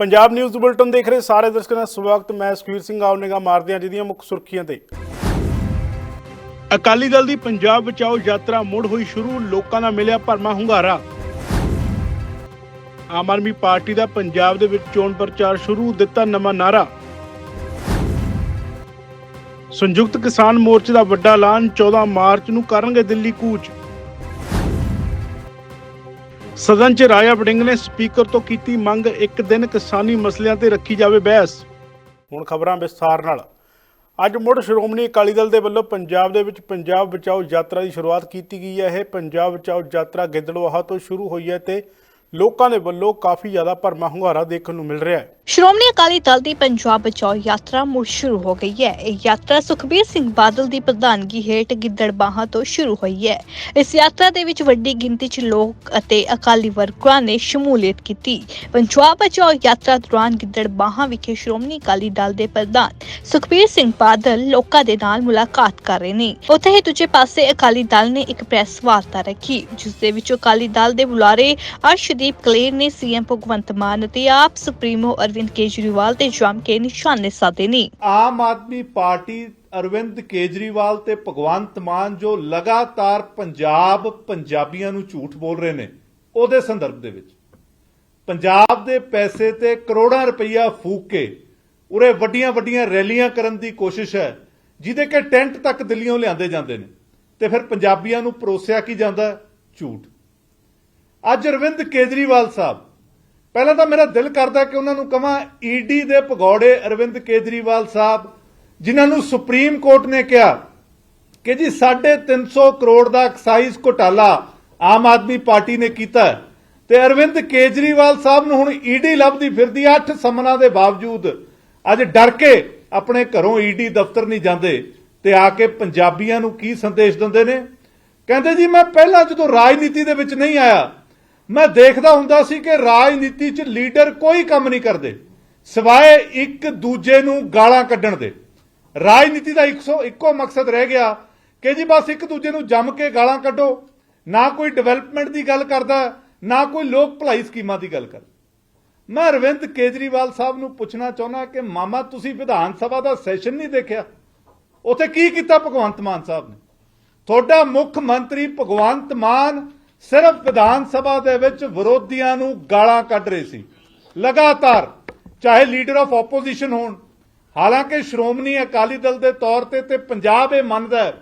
Punjab news bulletin ਦੇਖ ਰਹੇ ਸਾਰੇ ਦਰਸ਼ਕਾਂ ਦਾ ਸਵਾਗਤ। ਮੈਂ ਸੁਖਵੀਰ ਸਿੰਘ ਆਉਨੇਗਾ ਮਾਰਦੇ ਹਾਂ ਜਿਹਦੀਆਂ ਮੁੱਖ ਸੁਰਖੀਆਂ ਤੇ। ਅਕਾਲੀ ਦਲ ਦੀ ਪੰਜਾਬ ਬਚਾਓ ਯਾਤਰਾ ਮੁੜ ਹੋਈ ਸ਼ੁਰੂ, ਲੋਕਾਂ ਦਾ ਮਿਲਿਆ ਭਰਮਾ ਹੁੰਗਾਰਾ। ਆਮ ਆਦਮੀ ਪਾਰਟੀ ਦਾ ਪੰਜਾਬ ਦੇ ਵਿੱਚ ਚੋਣ ਪ੍ਰਚਾਰ ਸ਼ੁਰੂ, ਦਿੱਤਾ ਨਵਾਂ ਨਾਰਾ ਸੰਯੁਕਤ ਕਿਸਾਨ ਮੋਰਚੇ ਦਾ ਵੱਡਾ ਐਲਾਨ 14 ਮਾਰਚ ਨੂੰ ਕਰਨਗੇ ਦਿੱਲੀ ਕੂਚ। ਸਦਨ 'ਚ ਰਾਜਾ ਵੜਿੰਗ ਨੇ ਸਪੀਕਰ ਤੋਂ ਕੀਤੀ ਮੰਗ, ਇੱਕ ਦਿਨ ਕਿਸਾਨੀ ਮਸਲਿਆਂ ਤੇ ਰੱਖੀ ਜਾਵੇ ਬਹਿਸ। ਹੁਣ ਖਬਰਾਂ ਵਿਸਥਾਰ ਨਾਲ। ਅੱਜ ਮੁੜ ਸ਼੍ਰੋਮਣੀ ਅਕਾਲੀ ਦਲ ਦੇ ਵੱਲੋਂ ਪੰਜਾਬ ਦੇ ਵਿੱਚ ਪੰਜਾਬ ਬਚਾਓ ਯਾਤਰਾ ਦੀ ਸ਼ੁਰੂਆਤ ਕੀਤੀ ਗਈ ਹੈ। ਇਹ ਪੰਜਾਬ ਬਚਾਓ ਯਾਤਰਾ ਗਿੱਦੜਵਾਹਾ ਤੋਂ ਸ਼ੁਰੂ ਹੋਈ ਹੈ ਤੇ ਲੋਕਾਂ ਦੇ ਵੱਲੋਂ ਕਾਫੀ ਜ਼ਿਆਦਾ ਭਰਮਾ ਹੁੰਗਾਰਾ ਦੇਖਣ ਨੂੰ ਮਿਲ ਰਿਹਾ ਹੈ। ਸ਼੍ਰੋਮਣੀ ਅਕਾਲੀ ਦਲ ਦੀ ਪੰਜਾਬ ਬਚਾਓ ਯਾਤਰਾ ਮੁੜ ਸ਼ੁਰੂ ਹੋ ਗਈ ਹੈ। ਇਹ ਯਾਤਰਾ ਸੁਖਬੀਰ ਸਿੰਘ ਬਾਦਲ ਦੀ ਪ੍ਰਧਾਨਗੀ ਹੇਠ ਗਿੱਦੜਬਾਹਾਂ ਤੋਂ ਸ਼ੁਰੂ ਹੋਈ ਹੈ। ਇਸ ਯਾਤਰਾ ਦੇ ਵਿੱਚ ਵੱਡੀ ਗਿਣਤੀ 'ਚ ਲੋਕ ਅਤੇ ਅਕਾਲੀ ਵਰਕਰਾਂ ਨੇ ਸ਼ਮੂਲੀਅਤ ਕੀਤੀ। ਪੰਜਾਬ ਬਚਾਓ ਯਾਤਰਾ ਦੌਰਾਨ ਗਿੱਦੜਬਾਹਾਂ ਵਿਖੇ ਸ਼੍ਰੋਮਣੀ ਅਕਾਲੀ ਦਲ ਦੇ ਪ੍ਰਧਾਨ ਸੁਖਬੀਰ ਸਿੰਘ ਬਾਦਲ ਲੋਕਾਂ ਦੇ ਨਾਲ ਮੁਲਾਕਾਤ ਕਰ ਰਹੇ ਨੇ। ਉੱਥੇ ਹੀ ਦੂਜੇ ਪਾਸੇ ਅਕਾਲੀ ਦਲ ਨੇ ਇੱਕ ਪ੍ਰੈਸ ਵਾਰਤਾ ਰੱਖੀ, ਜਿਸ ਦੇ ਵਿੱਚ ਅਕਾਲੀ ਦਲ ਦੇ ਬੁਲਾਰੇ ਅਰਸ਼ ਅਰਸ਼ਦੀਪ ਕਲੇਰ ਨੇ ਸੀਐਮ ਭਗਵੰਤ ਮਾਨ ਅਤੇ ਆਪ ਸੁਪਰੀਮੋ ਅਰਵਿੰਦ ਕੇਜਰੀਵਾਲ ਤੇ ਜੰਮ ਕੇ ਨਿਸ਼ਾਨੇ ਸਾਧੇ ਨੇ। ਆਮ ਆਦਮੀ ਪਾਰਟੀ ਅਰਵਿੰਦ ਕੇਜਰੀਵਾਲ ਤੇ ਭਗਵੰਤ ਮਾਨ ਜੋ ਲਗਾਤਾਰ ਪੰਜਾਬ ਪੰਜਾਬੀਆਂ ਨੂੰ ਝੂਠ ਬੋਲ ਰਹੇ ਨੇ, ਉਹਦੇ ਸੰਦਰਭ ਦੇ ਵਿੱਚ। ਪੰਜਾਬ ਦੇ ਪੈਸੇ ਤੇ ਕਰੋੜਾਂ ਰੁਪਈਆ ਫੂਕ ਕੇ ਉਰੇ ਵੱਡੀਆਂ ਵੱਡੀਆਂ ਰੈਲੀਆਂ ਕਰਨ ਦੀ ਕੋਸ਼ਿਸ਼ ਹੈ, ਜਿਹਦੇ ਕਿ ਟੈਂਟ ਤੱਕ ਦਿੱਲੀੋਂ ਲਿਆਂਦੇ ਜਾਂਦੇ ਨੇ। ਤੇ ਫਿਰ ਪੰਜਾਬੀਆਂ ਨੂੰ ਪਰੋਸਿਆ ਕੀ ਜਾਂਦਾ? ਝੂਠ। ਅੱਜ ਅਰਵਿੰਦ ਕੇਜਰੀਵਾਲ ਸਾਹਿਬ। ਪਹਿਲਾਂ ਤਾਂ ਮੇਰਾ ਦਿਲ ਕਰਦਾ ਕਿ ਉਹਨਾਂ ਨੂੰ ਕਹਾਂ ਈਡੀ ਦੇ ਭਗੌੜੇ ਅਰਵਿੰਦ ਕੇਜਰੀਵਾਲ ਸਾਹਿਬ, ਜਿਨ੍ਹਾਂ ਨੂੰ ਸੁਪਰੀਮ ਕੋਰਟ ਨੇ ਕਿਹਾ ਕਿ ਜੀ 350 ਕਰੋੜ ਦਾ ਐਕਸਾਈਜ਼ ਘੁਟਾਲਾ ਆਮ ਆਦਮੀ ਪਾਰਟੀ ਨੇ ਕੀਤਾ ਤੇ ਅਰਵਿੰਦ ਕੇਜਰੀਵਾਲ ਸਾਹਿਬ ਨੂੰ ਹੁਣ ਈਡੀ ਲੱਭਦੀ ਫਿਰਦੀ ਹੈ 8 ਸਮਨਾਂ ਦੇ ਬਾਵਜੂਦ। ਅੱਜ ਡਰ ਕੇ ਆਪਣੇ ਘਰੋਂ ਈਡੀ ਦਫ਼ਤਰ ਨਹੀਂ ਜਾਂਦੇ ਤੇ ਆ ਕੇ ਪੰਜਾਬੀਆਂ ਨੂੰ ਕੀ ਸੰਦੇਸ਼ ਦਿੰਦੇ ਨੇ? ਕਹਿੰਦੇ ਜੀ, ਮੈਂ ਪਹਿਲਾਂ ਜਦੋਂ ਰਾਜਨੀਤੀ ਦੇ ਵਿੱਚ ਨਹੀਂ ਆਇਆ ਮੈਂ ਦੇਖਦਾ ਹੁੰਦਾ ਸੀ ਕਿ ਰਾਜਨੀਤੀ 'ਚ ਲੀਡਰ ਕੋਈ ਕੰਮ ਨਹੀਂ ਕਰਦੇ। ਸਿਵਾਏ ਇੱਕ ਦੂਜੇ ਨੂੰ ਗਾਲਾਂ ਕੱਢਣ ਦੇ। ਰਾਜਨੀਤੀ ਦਾ ਇੱਕੋ ਇੱਕੋ ਮਕਸਦ ਰਹਿ ਗਿਆ ਕਿ ਜੀ ਬਸ ਇੱਕ ਦੂਜੇ ਨੂੰ ਜੰਮ ਕੇ ਗਾਲਾਂ ਕੱਢੋ। ਨਾ ਕੋਈ ਡਿਵੈਲਪਮੈਂਟ ਦੀ ਗੱਲ ਕਰਦਾ, ਨਾ ਕੋਈ ਲੋਕ ਭਲਾਈ ਸਕੀਮਾਂ ਦੀ ਗੱਲ ਕਰਦਾ। ਮੈਂ ਅਰਵਿੰਦ ਕੇਜਰੀਵਾਲ ਸਾਹਿਬ ਨੂੰ ਪੁੱਛਣਾ ਚਾਹੁੰਦਾ ਕਿ ਮਾਮਾ, ਤੁਸੀਂ ਵਿਧਾਨ ਸਭਾ ਦਾ ਸੈਸ਼ਨ ਨਹੀਂ ਦੇਖਿਆ? ਉੱਥੇ ਕੀ ਕੀਤਾ ਭਗਵੰਤ ਮਾਨ ਸਾਹਿਬ ਨੇ? ਤੁਹਾਡਾ ਮੁੱਖ ਮੰਤਰੀ ਭਗਵੰਤ ਮਾਨ ਸਿਰਫ ਵਿਧਾਨ ਸਭਾ ਦੇ ਵਿੱਚ ਵਿਰੋਧੀਆਂ ਨੂੰ ਗਾਲਾਂ ਕੱਢ ਰਹੇ ਸੀ। ਲਗਾਤਾਰ, ਚਾਹੇ ਲੀਡਰ ਆਫ ਆਪੋਜੀਸ਼ਨ ਹੋਣ, ਹਾਲਾਂਕਿ ਸ਼੍ਰੋਮਣੀ ਅਕਾਲੀ ਦਲ ਦੇ ਤੌਰ ਤੇ ਤੇ ਪੰਜਾਬ ਇਹ ਮੰਨਦਾ ਹੈ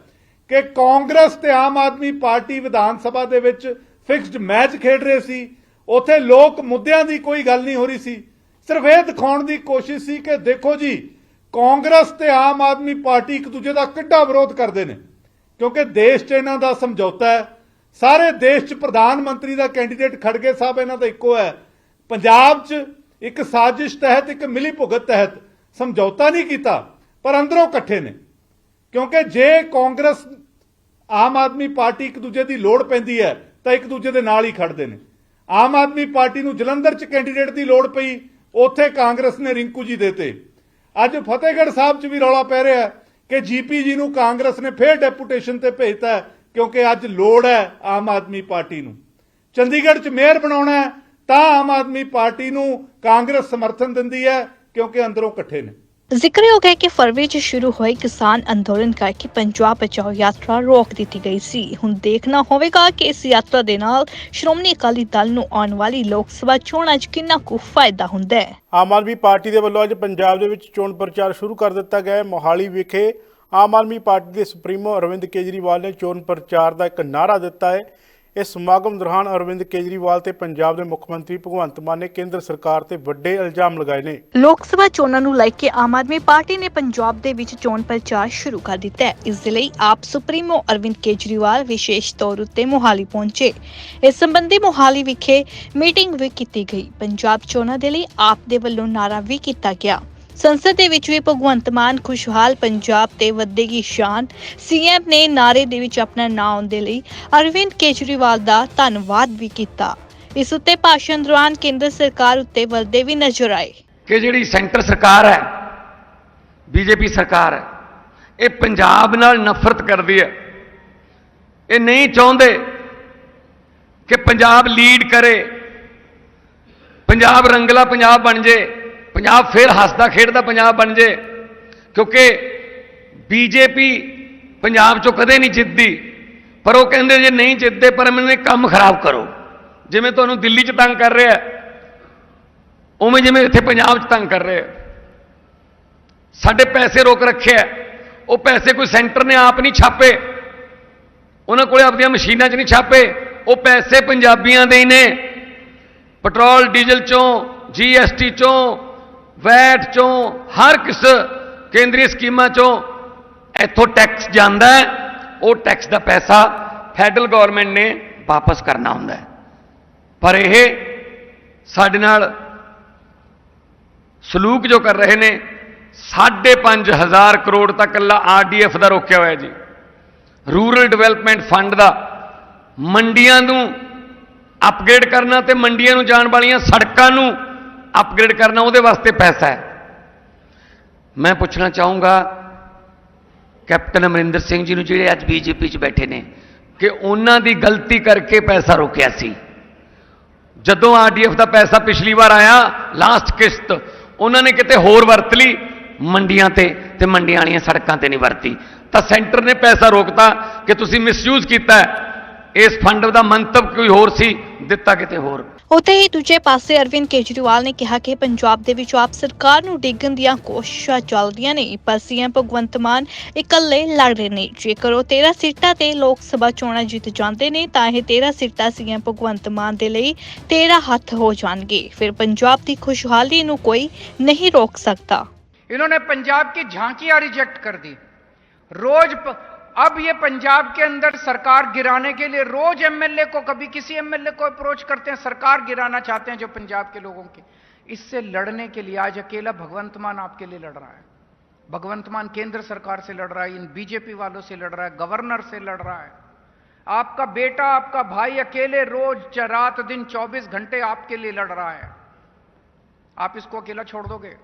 ਕਿ ਕਾਂਗਰਸ ਤੇ ਆਮ ਆਦਮੀ ਪਾਰਟੀ ਵਿਧਾਨ ਸਭਾ ਦੇ ਵਿੱਚ ਫਿਕਸਡ ਮੈਚ ਖੇਡ ਰਹੇ ਸੀ। ਉੱਥੇ ਲੋਕ ਮੁੱਦਿਆਂ ਦੀ ਕੋਈ ਗੱਲ ਨਹੀਂ ਹੋ ਰਹੀ ਸੀ। ਸਿਰਫ ਇਹ ਦਿਖਾਉਣ ਦੀ ਕੋਸ਼ਿਸ਼ ਸੀ ਕਿ ਦੇਖੋ ਜੀ, ਕਾਂਗਰਸ ਤੇ ਆਮ ਆਦਮੀ ਪਾਰਟੀ ਇੱਕ ਦੂਜੇ ਦਾ ਕਿੱਡਾ ਵਿਰੋਧ ਕਰਦੇ ਨੇ, ਕਿਉਂਕਿ ਦੇਸ਼ 'ਚ ਇਹਨਾਂ ਦਾ ਸਮਝੌਤਾ ਹੈ। ਸਾਰੇ ਦੇਸ਼ 'ਚ ਪ੍ਰਧਾਨ ਮੰਤਰੀ ਦਾ ਕੈਂਡੀਡੇਟ ਖੜਗੇ ਸਾਹਿਬ, ਇਹਨਾਂ ਦਾ ਇੱਕੋ ਹੈ। ਪੰਜਾਬ 'ਚ ਇੱਕ ਸਾਜ਼ਿਸ਼ ਤਹਿਤ, ਇੱਕ ਮਿਲੀ ਭੁਗਤ ਤਹਿਤ ਸਮਝੌਤਾ ਨਹੀਂ ਕੀਤਾ, ਪਰ ਅੰਦਰੋਂ ਇਕੱਠੇ ਨੇ। ਕਿਉਂਕਿ ਜੇ ਕਾਂਗਰਸ, ਆਮ ਆਦਮੀ ਪਾਰਟੀ ਇੱਕ ਦੂਜੇ ਦੀ ਲੋੜ ਪੈਂਦੀ ਹੈ, ਤਾਂ ਇੱਕ ਦੂਜੇ ਦੇ ਨਾਲ ਹੀ ਖੜਦੇ ਨੇ। ਆਮ ਆਦਮੀ ਪਾਰਟੀ ਨੂੰ ਜਲੰਧਰ 'ਚ ਕੈਂਡੀਡੇਟ ਦੀ ਲੋੜ ਪਈ, ਉੱਥੇ ਕਾਂਗਰਸ ਨੇ ਰਿੰਕੂ ਜੀ ਦੇਤੇ ਅੱਜ ਫਤਿਹਗੜ੍ਹ ਸਾਹਿਬ 'ਚ ਵੀ ਰੌਲਾ ਪੈ ਰਿਹਾ ਹੈ ਕਿ ਜੀਪੀ ਜੀ ਨੂੰ ਕਾਂਗਰਸ ਨੇ ਫੇਰ ਡੈਪੂਟੇਸ਼ਨ ਤੇ ਭੇਜਤਾ ਕਿਉਂਕਿ ਅੱਜ ਲੋੜ ਹੈ ਆਮ ਆਦਮੀ ਪਾਰਟੀ ਨੂੰ। ਚੰਡੀਗੜ੍ਹ 'ਚ ਮੇਅਰ ਬਣਾਉਣਾ ਹੈ ਤਾਂ ਆਮ ਆਦਮੀ ਪਾਰਟੀ ਨੂੰ ਕਾਂਗਰਸ ਸਮਰਥਨ ਦਿੰਦੀ ਹੈ ਕਿਉਂਕਿ ਅੰਦਰੋਂ ਇਕੱਠੇ ਨੇ। ਜ਼ਿਕਰਯੋਗ ਹੈ ਕਿ ਫਰਵਰੀ 'ਚ ਸ਼ੁਰੂ ਹੋਈ ਕਿਸਾਨ ਅੰਦੋਲਨ ਕਰਕੇ ਪੰਜਾਬ ਬਚਾਓ ਯਾਤਰਾ ਰੋਕ ਦਿੱਤੀ ਗਈ ਸੀ। ਹੁਣ ਦੇਖਣਾ ਹੋਵੇਗਾ ਕਿ ਇਸ ਯਾਤਰਾ ਦੇ ਨਾਲ ਸ਼੍ਰੋਮਣੀ ਅਕਾਲੀ ਦਲ ਨੂੰ ਆਉਣ ਵਾਲੀ ਲੋਕ ਸਭਾ ਚੋਣਾਂ 'ਚ ਕਿੰਨਾ ਕੁ ਫਾਇਦਾ ਹੁੰਦਾ ਹੈ। ਆਮ ਆਦਮੀ ਪਾਰਟੀ ਦੇ ਵੱਲੋਂ ਅੱਜ ਪੰਜਾਬ ਦੇ ਵਿੱਚ ਚੋਣ ਪ੍ਰਚਾਰ ਸ਼ੁਰੂ ਕਰ ਦਿੱਤਾ ਗਿਆ ਹੈ। ਮੋਹਾਲੀ ਵਿਖੇ ਆਮ ਆਦਮੀ ਪਾਰਟੀ ਦੇ ਸੁਪਰੀਮੋ ਅਰਵਿੰਦ ਕੇਜਰੀਵਾਲ ਨੇ ਚੋਣ ਪ੍ਰਚਾਰ ਦਾ ਇੱਕ ਨਾਰਾ ਦਿੱਤਾ ਹੈ। ਇਸ ਸਮਾਗਮ ਦੌਰਾਨ ਅਰਵਿੰਦ ਕੇਜਰੀਵਾਲ ਤੇ ਪੰਜਾਬ ਦੇ ਮੁੱਖ ਮੰਤਰੀ ਭਗਵੰਤ ਮਾਨ ਨੇ ਕੇਂਦਰ ਸਰਕਾਰ ਤੇ ਵੱਡੇ ਇਲਜ਼ਾਮ ਲਗਾਏ ਨੇ। ਲੋਕ ਸਭਾ ਚੋਣਾਂ ਨੂੰ ਲੈ ਕੇ ਆਮ ਆਦਮੀ ਪਾਰਟੀ ਨੇ ਪੰਜਾਬ ਦੇ ਵਿੱਚ ਚੋਣ ਪ੍ਰਚਾਰ ਸ਼ੁਰੂ ਕਰ ਦਿੱਤਾ ਹੈ। ਇਸ ਦੇ ਲਈ ਆਪ ਸੁਪਰੀਮੋ ਅਰਵਿੰਦ ਕੇਜਰੀਵਾਲ ਵਿਸ਼ੇਸ਼ ਤੌਰ ਉੱਤੇ ਮੋਹਾਲੀ ਪਹੁੰਚੇ। ਇਸ ਸੰਬੰਧੀ ਮੋਹਾਲੀ ਵਿਖੇ ਮੀਟਿੰਗ ਵੀ ਕੀਤੀ ਗਈ। ਪੰਜਾਬ ਚੋਣਾਂ ਦੇ ਲਈ ਆਪ ਦੇ ਵੱਲੋਂ ਨਾਰਾ ਵੀ ਕੀਤਾ ਗਿਆ। ਸੰਸਦ ਦੇ ਵਿੱਚ ਵੀ ਭਗਵੰਤ ਮਾਨ ਖੁਸ਼ਹਾਲ ਪੰਜਾਬ ਤੇ ਵਧੇਗੀ ਸ਼ਾਨ। ਸੀਐਮ ਨੇ ਨਾਰੇ ਦੇ ਵਿੱਚ ਆਪਣਾ ਨਾਂ ਆਉਣ ਲਈ ਅਰਵਿੰਦ ਕੇਜਰੀਵਾਲ ਦਾ ਧੰਨਵਾਦ ਵੀ ਕੀਤਾ। ਇਸ ਉੱਤੇ ਭਾਸ਼ਣ ਦੌਰਾਨ ਕੇਂਦਰ ਸਰਕਾਰ ਉੱਤੇ ਵਰਦੇ ਵੀ ਨਜ਼ਰ ਆਏ। ਕਿ ਜਿਹੜੀ ਸੈਂਟਰ ਸਰਕਾਰ ਹੈ, ਬੀਜੇਪੀ ਸਰਕਾਰ ਹੈ, ਇਹ ਪੰਜਾਬ ਨਾਲ ਨਫ਼ਰਤ ਕਰਦੀ ਹੈ। ਇਹ ਨਹੀਂ ਚਾਹੁੰਦੇ ਕਿ ਪੰਜਾਬ ਲੀਡ ਕਰੇ, ਪੰਜਾਬ ਰੰਗਲਾ ਪੰਜਾਬ ਬਣ ਜੇ। ਪੰਜਾਬ ਫੇਰ ਹੱਸਦਾ ਖੇਡਦਾ ਪੰਜਾਬ ਬਣ ਜੇ। ਕਿਉਂਕਿ ਬੀਜੇਪੀ ਪੰਜਾਬ ਚੋਂ ਕਦੇ ਨਹੀਂ ਜਿੱਤਦੀ। ਪਰ ਉਹ ਕਹਿੰਦੇ ਜੇ ਨਹੀਂ ਜਿੱਤਦੇ, ਪਰ ਮੈਨੂੰ ਕੰਮ ਖਰਾਬ ਕਰੋ। ਜਿਵੇਂ ਤੁਹਾਨੂੰ ਦਿੱਲੀ 'ਚ ਤੰਗ ਕਰ ਰਿਹਾ ਉਵੇਂ ਜਿਵੇਂ ਇੱਥੇ ਪੰਜਾਬ 'ਚ ਤੰਗ ਕਰ ਰਿਹਾ ਸਾਡੇ ਪੈਸੇ ਰੋਕ ਰੱਖਿਆ ਉਹ ਪੈਸੇ ਕੋਈ ਸੈਂਟਰ ਨੇ ਆਪ ਨਹੀਂ ਛਾਪੇ। ਉਹਨਾਂ ਕੋਲੇ ਆਪਣੀਆਂ ਮਸ਼ੀਨਾਂ 'ਚ ਨਹੀਂ ਛਾਪੇ, ਉਹ ਪੈਸੇ ਪੰਜਾਬੀਆਂ ਦੇ ਹੀ ਨੇ। ਪੈਟਰੋਲ, ਡੀਜ਼ਲ ਚੋਂ, ਜੀਐਸਟੀ ਚੋਂ ਵੈਟ ਚੋਂ ਹਰ ਕਿਸ ਕੇਂਦਰੀ ਸਕੀਮਾਂ ਚੋਂ ਇੱਥੋਂ ਟੈਕਸ ਜਾਂਦਾ ਹੈ, ਉਹ ਟੈਕਸ ਦਾ ਪੈਸਾ ਫੈਡਰਲ ਗਵਰਨਮੈਂਟ ਨੇ ਵਾਪਸ ਕਰਨਾ ਹੁੰਦਾ ਹੈ। ਪਰ ਇਹ ਸਾਡੇ ਨਾਲ ਸਲੂਕ ਜੋ ਕਰ ਰਹੇ ਨੇ 5.5000 ਕਰੋੜ ਤੱਕ ਕੱਲਾ ਆਰਡੀਐਫ ਦਾ ਰੋਕਿਆ ਹੋਇਆ ਜੀ। ਰੂਰਲ ਡਿਵੈਲਪਮੈਂਟ ਫੰਡ ਦਾ ਮੰਡੀਆਂ ਨੂੰ ਅਪਗ੍ਰੇਡ ਕਰਨਾ ਤੇ ਮੰਡੀਆਂ ਨੂੰ ਜਾਣ ਵਾਲੀਆਂ ਸੜਕਾਂ ਨੂੰ ਅਪਗ੍ਰੇਡ ਕਰਨਾ ਉਹਦੇ ਵਾਸਤੇ ਪੈਸਾ ਹੈ। ਮੈਂ ਪੁੱਛਣਾ ਚਾਹੂੰਗਾ, ਕੈਪਟਨ ਅਮਰਿੰਦਰ ਸਿੰਘ ਜੀ ਨੂੰ ਜਿਹੜੇ ਅੱਜ ਬੀਜੇਪੀ 'ਚ ਬੈਠੇ ਨੇ, ਕਿ ਉਹਨਾਂ ਦੀ ਗਲਤੀ ਕਰਕੇ ਪੈਸਾ ਰੋਕਿਆ ਸੀ। ਜਦੋਂ ਆਰਡੀਐਫ ਦਾ ਪੈਸਾ ਪਿਛਲੀ ਵਾਰ ਆਇਆ ਲਾਸਟ ਕਿਸ਼ਤ, ਉਹਨਾਂ ਨੇ ਕਿਤੇ ਹੋਰ ਵਰਤ ਲਈ, ਮੰਡੀਆਂ ਤੇ ਤੇ ਮੰਡੀਆਂ ਵਾਲੀਆਂ ਸੜਕਾਂ ਤੇ ਨਹੀਂ ਵਰਤੀ। ਤਾਂ ਸੈਂਟਰ ਨੇ ਪੈਸਾ ਰੋਕਤਾ ਕਿ ਤੁਸੀਂ ਮਿਸਯੂਜ਼ ਕੀਤਾ। ਇਸ ਫੰਡ ਦਾ ਮੰਤਵ ਕੋਈ ਹੋਰ ਸੀ, ਦਿੱਤਾ ਕਿਤੇ ਹੋਰ। ਉੱਥੇ ਹੀ ਦੂਜੇ ਪਾਸੇ ਅਰਵਿੰਦ ਕੇਜਰੀਵਾਲ ਨੇ ਕਿਹਾ ਕਿ ਪੰਜਾਬ ਦੇ ਵਿੱਚ ਆਪ ਸਰਕਾਰ ਨੂੰ ਡਿੱਗਣ ਦੀਆਂ ਕੋਸ਼ਿਸ਼ਾਂ ਚੱਲਦੀਆਂ ਨੇ ਪਰ ਸੀਐਮ ਭਗਵੰਤ ਮਾਨ ਇਕੱਲੇ ਲੜ ਰਹੇ ਨੇ ਜੇਕਰ ਉਹ 13 ਸੀਟਾਂ ਤੇ ਲੋਕ ਸਭਾ ਚੋਣਾਂ ਜਿੱਤ ਜਾਂਦੇ ਨੇ ਤਾਂ ਇਹ 13 ਸੀਟਾਂ ਸੀਐਮ ਭਗਵੰਤ ਮਾਨ ਦੇ ਲਈ 13 ਹੱਥ ਹੋ ਜਾਣਗੇ ਫਿਰ ਪੰਜਾਬ ਦੀ ਖੁਸ਼ਹਾਲੀ ਨੂੰ ਕੋਈ ਨਹੀਂ ਰੋਕ ਸਕਦਾ इन्होंने पंजाब की झांकियां रिजेक्ट कर दी रोज प, अब ये पंजाब के अंदर सरकार गिराने के लिए रोज एमएलए को, कभी किसी एमएलए को अप्रोच करते हैं, सरकार गिराना चाहते हैं जो पंजाब के लोगों की। इससे लड़ने के लिए आज अकेला भगवंत मान आपके लिए लड़ रहा है। भगवंत मान केंद्र सरकार से लड़ रहा है, इन बीजेपी वालों से लड़ रहा है, गवर्नर से लड़ रहा है। आपका बेटा, आपका भाई अकेले रोज रात दिन 24 घंटे आपके लिए लड़ रहा है। आप इसको अकेला छोड़ दोगे?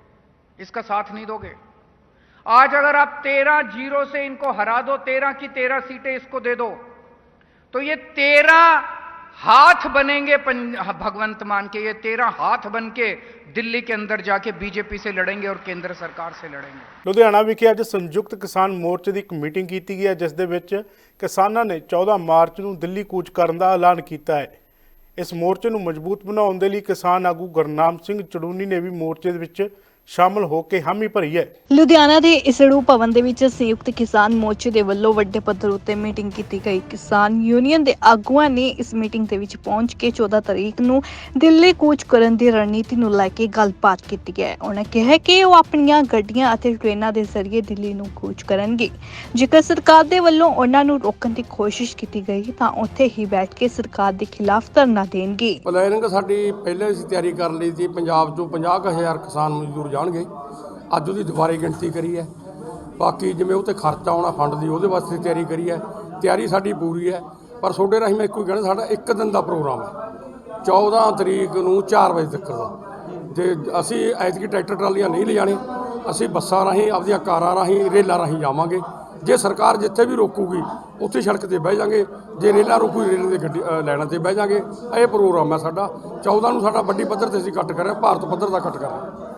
इसका साथ नहीं दोगे? आज अगर आप तेरह जीरो से इनको हरा दो तेरह की तेरह सीटें इसको दे दो तो ये तेरह हाथ बनेंगे पं- भगवंत मान के ये तेरह हाथ बन के दिल्ली के अंदर जाके बीजेपी से लड़ेंगे और केंद्र सरकार से लड़ेंगे ਲੁਧਿਆਣਾ ਵਿਖੇ ਅੱਜ ਸੰਯੁਕਤ ਕਿਸਾਨ ਮੋਰਚੇ ਦੀ ਇੱਕ ਮੀਟਿੰਗ ਕੀਤੀ ਗਈ ਹੈ ਜਿਸ ਦੇ ਵਿੱਚ ਕਿਸਾਨਾਂ ਨੇ 14 ਮਾਰਚ ਨੂੰ ਦਿੱਲੀ ਕੂਚ ਕਰਨ ਦਾ ਐਲਾਨ ਕੀਤਾ ਹੈ ਇਸ ਮੋਰਚੇ ਨੂੰ ਮਜ਼ਬੂਤ ਬਣਾਉਣ ਦੇ ਲਈ ਕਿਸਾਨ ਆਗੂ ਗੁਰਨਾਮ ਸਿੰਘ ਚੜੂਨੀ ਨੇ ਵੀ ਮੋਰਚੇ ਦੇ ਵਿੱਚ ਸ਼ਾਮਲ ਹੋ ਕੇ ਹਾਮੀ ਭਰੀ ਹੈ। ਲੁਧਿਆਣਾ ਦੇ ਇਸੜੂ ਭਵਨ ਦੇ ਵਿੱਚ ਸੰਯੁਕਤ ਕਿਸਾਨ ਮੋਰਚੇ ਦੇ ਵੱਲੋਂ ਵੱਡੇ ਪੱਧਰ ਉੱਤੇ ਮੀਟਿੰਗ ਕੀਤੀ ਗਈ। ਕਿਸਾਨ ਯੂਨੀਅਨ ਦੇ ਆਗੂਆਂ ਨੇ ਇਸ ਮੀਟਿੰਗ ਦੇ ਵਿੱਚ ਪਹੁੰਚ ਕੇ 14 ਤਰੀਕ ਨੂੰ ਦਿੱਲੀ ਕੂਚ ਕਰਨ ਦੀ ਰਣਨੀਤੀ ਨੂੰ ਲੈ ਕੇ ਗੱਲਬਾਤ ਕੀਤੀ ਹੈ। ਉਹਨਾਂ ਕਿਹਾ ਕਿ ਉਹ ਆਪਣੀਆਂ ਗੱਡੀਆਂ ਅਤੇ ਟ੍ਰੇਨਾਂ ਦੇ ਜ਼ਰੀਏ ਦਿੱਲੀ ਨੂੰ ਕੂਚ ਕਰਨਗੇ। ਜੇਕਰ ਸਰਕਾਰ ਦੇ ਵੱਲੋਂ ਉਹਨਾਂ ਨੂੰ ਰੋਕਣ ਦੀ ਕੋਸ਼ਿਸ਼ ਕੀਤੀ ਗਈ ਤਾਂ ਉੱਥੇ ਹੀ ਬੈਠ ਕੇ ਸਰਕਾਰ ਦੇ ਖਿਲਾਫ ਧਰਨਾ ਦੇਣਗੇ। ਪਲੈਨਿੰਗ ਸਾਡੀ ਪਹਿਲੇ ਅਸੀਂ ਤਿਆਰੀ ਕਰ ਲਈ ਸੀ ਪੰਜਾਬ ਚੋਂ 50000 ਕਿਸਾਨ ਮਜ਼ਦੂਰ ਜਾਣਗੇ। ਅੱਜ ਉਹਦੀ ਦੁਬਾਰੇ ਗਿਣਤੀ ਕਰੀ ਹੈ। ਬਾਕੀ ਜਿਵੇਂ ਉਹ ਤੇ ਖਰਚਾ ਆਉਣਾ ਫੰਡ ਦੀ ਉਹਦੇ ਵਾਸਤੇ ਤਿਆਰੀ ਕਰੀ ਹੈ। ਤਿਆਰੀ ਸਾਡੀ ਪੂਰੀ ਹੈ। ਪਰ ਤੁਹਾਡੇ ਰਾਹੀਂ ਮੈਂ ਇੱਕੋ ਹੀ ਕਹਿਣਾ ਸਾਡਾ ਇੱਕ ਦਿਨ ਦਾ ਪ੍ਰੋਗਰਾਮ ਹੈ। 14 ਤਰੀਕ ਨੂੰ 4 ਵਜੇ ਤੱਕ ਦਾ। ਤੇ ਅਸੀਂ ਐਤਕੀ ਟਰੈਕਟਰ ਟਰਾਲੀਆਂ ਨਹੀਂ ਲਿਜਾਣੇ ਅਸੀਂ ਬੱਸਾਂ ਰਾਹੀਂ ਆਪਦੀਆਂ ਕਾਰਾਂ ਰਾਹੀਂ ਰੇਲਾਂ ਰਾਹੀਂ ਜਾਵਾਂਗੇ। ਜੇ ਸਰਕਾਰ ਜਿੱਥੇ ਵੀ ਰੋਕੂਗੀ ਉੱਥੇ ਸੜਕ ਤੇ ਬਹਿ ਜਾਾਂਗੇ। ਜੇ ਰੇਲਾਂ ਰੋਕੂ ਰੇਲਾਂ ਦੇ ਗੱਡੀ ਅ, ਤੇ ਬਹਿ ਜਾਾਂਗੇ। ਇਹ ਪ੍ਰੋਗਰਾਮ ਹੈ ਸਾਡਾ। 14 ਨੂੰ ਸਾਡਾ ਵੱਡੀ ਪੱਧਰ ਤੇ ਅਸੀਂ ਕੱਟ ਕਰ ਰਹੇ ਭਾਰਤ ਪੱਧਰ ਦਾ ਕੱਟ ਕਰ ਰਹੇ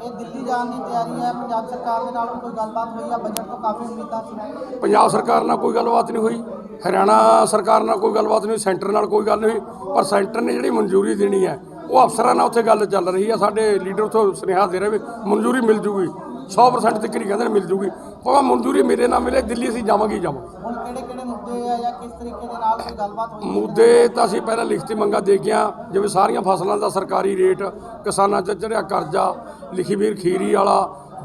ਹਾਂ ਜਾਣ ਦੀ ਤਿਆਰੀ ਹੈ। ਪੰਜਾਬ ਸਰਕਾਰ ਦੇ ਨਾਲ ਵੀ ਕੋਈ ਗੱਲਬਾਤ ਹੋਈ ਆ। ਬਜਟ ਤੋਂ ਕਾਫੀ ਉਮੀਦਾਂ ਸੀ। ਪੰਜਾਬ ਸਰਕਾਰ ਨਾਲ ਕੋਈ ਗੱਲਬਾਤ ਨਹੀਂ ਹੋਈ। ਹਰਿਆਣਾ ਸਰਕਾਰ ਨਾਲ ਕੋਈ ਗੱਲਬਾਤ ਨਹੀਂ ਹੋਈ। ਸੈਂਟਰ ਨਾਲ ਕੋਈ ਗੱਲ ਨਹੀਂ ਹੋਈ। ਪਰ ਸੈਂਟਰ ਨੇ ਜਿਹੜੀ ਮਨਜ਼ੂਰੀ ਦੇਣੀ ਹੈ, ਉਹ ਅਫਸਰਾਂ ਨਾਲ ਉੱਥੇ ਗੱਲ ਚੱਲ ਰਹੀ ਹੈ। ਸਾਡੇ ਲੀਡਰ ਉੱਥੋਂ ਸੁਨੇਹਾ ਦੇ ਰਹੇ ਵੀ ਮਨਜ਼ੂਰੀ ਮਿਲ ਜੂਗੀ। 100% ਤੱਕ ਹੀ ਕਹਿੰਦੇ ਨੇ ਮਿਲ ਜੂਗੀ। ਭਾਵੇਂ ਮਨਜ਼ੂਰੀ ਮੇਰੇ ਨਾਲ ਮਿਲੇ ਦਿੱਲੀ ਅਸੀਂ ਜਾਵਾਂਗੇ ਹੀ ਜਾਵਾਂਗੇ। ਹੁਣ ਕਿਹੜੇ ਕਿਹੜੇ ਮੁੱਦੇ ਆ ਜਾਂ ਕਿਸ ਤਰੀਕੇ ਦੇ ਨਾਲ ਕੋਈ ਗੱਲਬਾਤ ਹੋਈ ਮੁੱਦੇ ਤਾਂ ਅਸੀਂ ਪਹਿਲਾਂ ਲਿਖਤੀ ਮੰਗਾਂ ਦੇ ਕੇ ਆ ਜਿਵੇਂ ਸਾਰੀਆਂ ਫਸਲਾਂ ਦਾ ਸਰਕਾਰੀ ਰੇਟ ਕਿਸਾਨਾਂ 'ਚ ਚੜਿਆ ਕਰਜ਼ਾ ਲਿਖੀ ਵੀਰ ਖੀਰੀ ਵਾਲਾ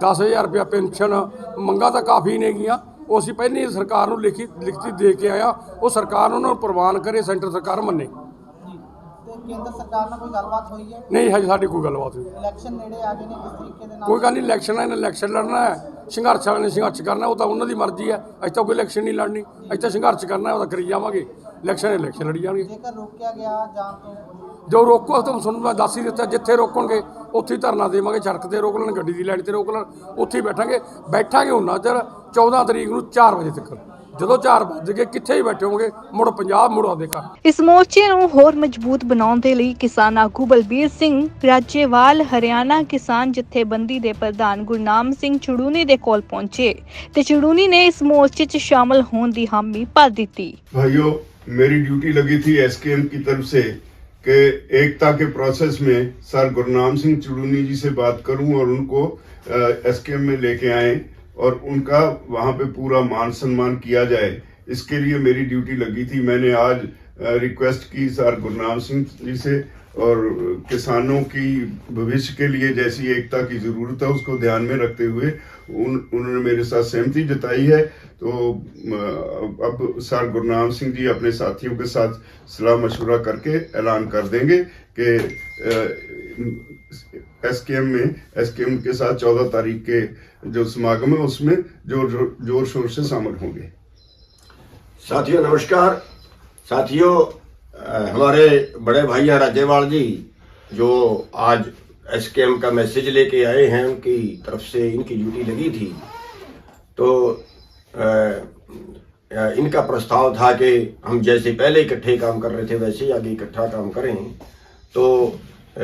10000 ਰੁਪਇਆ ਪੈਨਸ਼ਨ ਮੰਗਾਂ ਤਾਂ ਕਾਫੀ ਨੇਗੀਆਂ ਉਹ ਅਸੀਂ ਪਹਿਲਾਂ ਹੀ ਸਰਕਾਰ ਨੂੰ ਲਿਖੀ ਲਿਖਤੀ ਦੇ ਕੇ ਆਇਆ ਉਹ ਸਰਕਾਰ ਉਹਨਾਂ ਨੂੰ ਪ੍ਰਵਾਨ ਕਰੇ ਸੈਂਟਰ ਸਰਕਾਰ ਮੰਨੇ। ਕੇਂਦਰ ਸਰਕਾਰ ਨਾਲ ਕੋਈ ਗੱਲਬਾਤ ਹੋਈ ਹੈ? ਨਹੀਂ ਹਜੇ ਸਾਡੀ ਕੋਈ ਗੱਲਬਾਤ ਨਹੀਂ। ਇਲੈਕਸ਼ਨ ਨੇੜੇ ਆ ਗਏ ਨੇ ਕਿਸ ਤਰੀਕੇ ਦੇ ਨਾਲ? ਕੋਈ ਗੱਲ ਨਹੀਂ ਇਲੈਕਸ਼ਨ ਹੈ ਇਲੈਕਸ਼ਨ ਲੜਨਾ ਹੈ। ਸੰਘਰਸ਼ ਵਾਲਿਆਂ ਨੇ ਸੰਘਰਸ਼ ਕਰਨਾ ਉਹ ਤਾਂ ਉਹਨਾਂ ਦੀ ਮਰਜ਼ੀ ਹੈ। ਅਸੀਂ ਤਾਂ ਕੋਈ ਇਲੈਕਸ਼ਨ ਨਹੀਂ ਲੜਨੀ। ਅਸੀਂ ਤਾਂ ਸੰਘਰਸ਼ ਕਰਨਾ ਉਹ ਤਾਂ ਕਰੀ ਜਾਵਾਂਗੇ। ਇਲੈਕਸ਼ਨ ਇਲੈਕਸ਼ਨ ਲੜੀ ਜਾਣਗੇ। ਜੇਕਰ ਰੋਕਿਆ ਗਿਆ ਜਾਣ ਤੋਂ ਜੋ ਰੋਕੋ ਤਾਂ ਤੁਹਾਨੂੰ ਮੈਂ ਦੱਸ ਹੀ ਦਿੱਤਾ ਜਿੱਥੇ ਰੋਕਣਗੇ ਉੱਥੇ ਹੀ ਧਰਨਾ ਦੇਵਾਂਗੇ ਸੜਕ ਤੇ ਰੋਕ ਲੈਣ ਗੱਡੀ ਦੀ ਲਾਈਨ ਤੇ ਰੋਕ ਲੈਣ ਉੱਥੇ ਹੀ ਬੈਠਾਂਗੇ। ਬੈਠਾਂਗੇ ਉਹਨਾਂ ਚਿਰ 14 ਤਰੀਕ ਨੂੰ 4 ਵਜੇ ਤੱਕ। ਜਦੋਂ 4 ਵੱਜ ਗਏ ਕਿੱਥੇ ਹੀ ਬੈਠੇ ਹੋਗੇ ਮੁੜ ਪੰਜਾਬ ਮੁੜ ਆਉਂਦੇ ਘਰ ਇਸ ਮੋਰਚੇ ਨੂੰ ਹੋਰ ਮਜ਼ਬੂਤ ਬਣਾਉਣ ਦੇ ਲਈ ਕਿਸਾਨ ਆਗੂ ਬਲਬੀਰ ਸਿੰਘ ਰਾਜੇਵਾਲ ਹਰਿਆਣਾ ਕਿਸਾਨ ਜਥੇਬੰਦੀ ਦੇ ਪ੍ਰਧਾਨ ਗੁਰਨਾਮ ਸਿੰਘ ਚੜੂਨੀ ਦੇ ਕੋਲ ਪਹੁੰਚੇ ਤੇ ਚੜੂਨੀ ਨੇ ਇਸ ਮੋਰਚੇ 'ਚ ਸ਼ਾਮਲ ਹੋਣ ਦੀ हामी ਭਰ ਦਿੱਤੀ भाइयों मेरी ड्यूटी लगी थी एसकेएम की तरफ से कि एकता के प्रोसेस में सर गुरनाम सिंह चुड़ूनी जी से बात करूं और उनको एसकेएम में लेके आए और उनका वहाँ पे पूरा मान सम्मान किया जाए। इसके लिए मेरी ड्यूटी लगी थी। मैंने आज रिक्वेस्ट की सर गुरनाम सिंह जी से और किसानों की भविष्य के लिए जैसी एकता की ज़रूरत है उसको ध्यान में रखते हुए उन, उन्होंने मेरे साथ सहमति जताई है। तो अब सर गुरनाम सिंह जी अपने साथियों के साथ सलाह मशवरा करके ऐलान कर देंगे कि एसकेएम में एसकेएम के साथ 14 तारीख के जो समागम है उसमें ज़ोर ज़ोर ज़ोर शोर से शामिल होंगे। साथियों नमस्कार। साथियों हमारे बड़े भाई राजेवाल जी जो आज एसकेएम का मैसेज लेके आए हैं उनकी तरफ़ से इनकी ड्यूटी लगी थी। तो अ, अ, इनका प्रस्ताव था कि हम जैसे पहले इकट्ठे काम कर रहे थे वैसे ही आगे इकट्ठा काम करें। तो अ,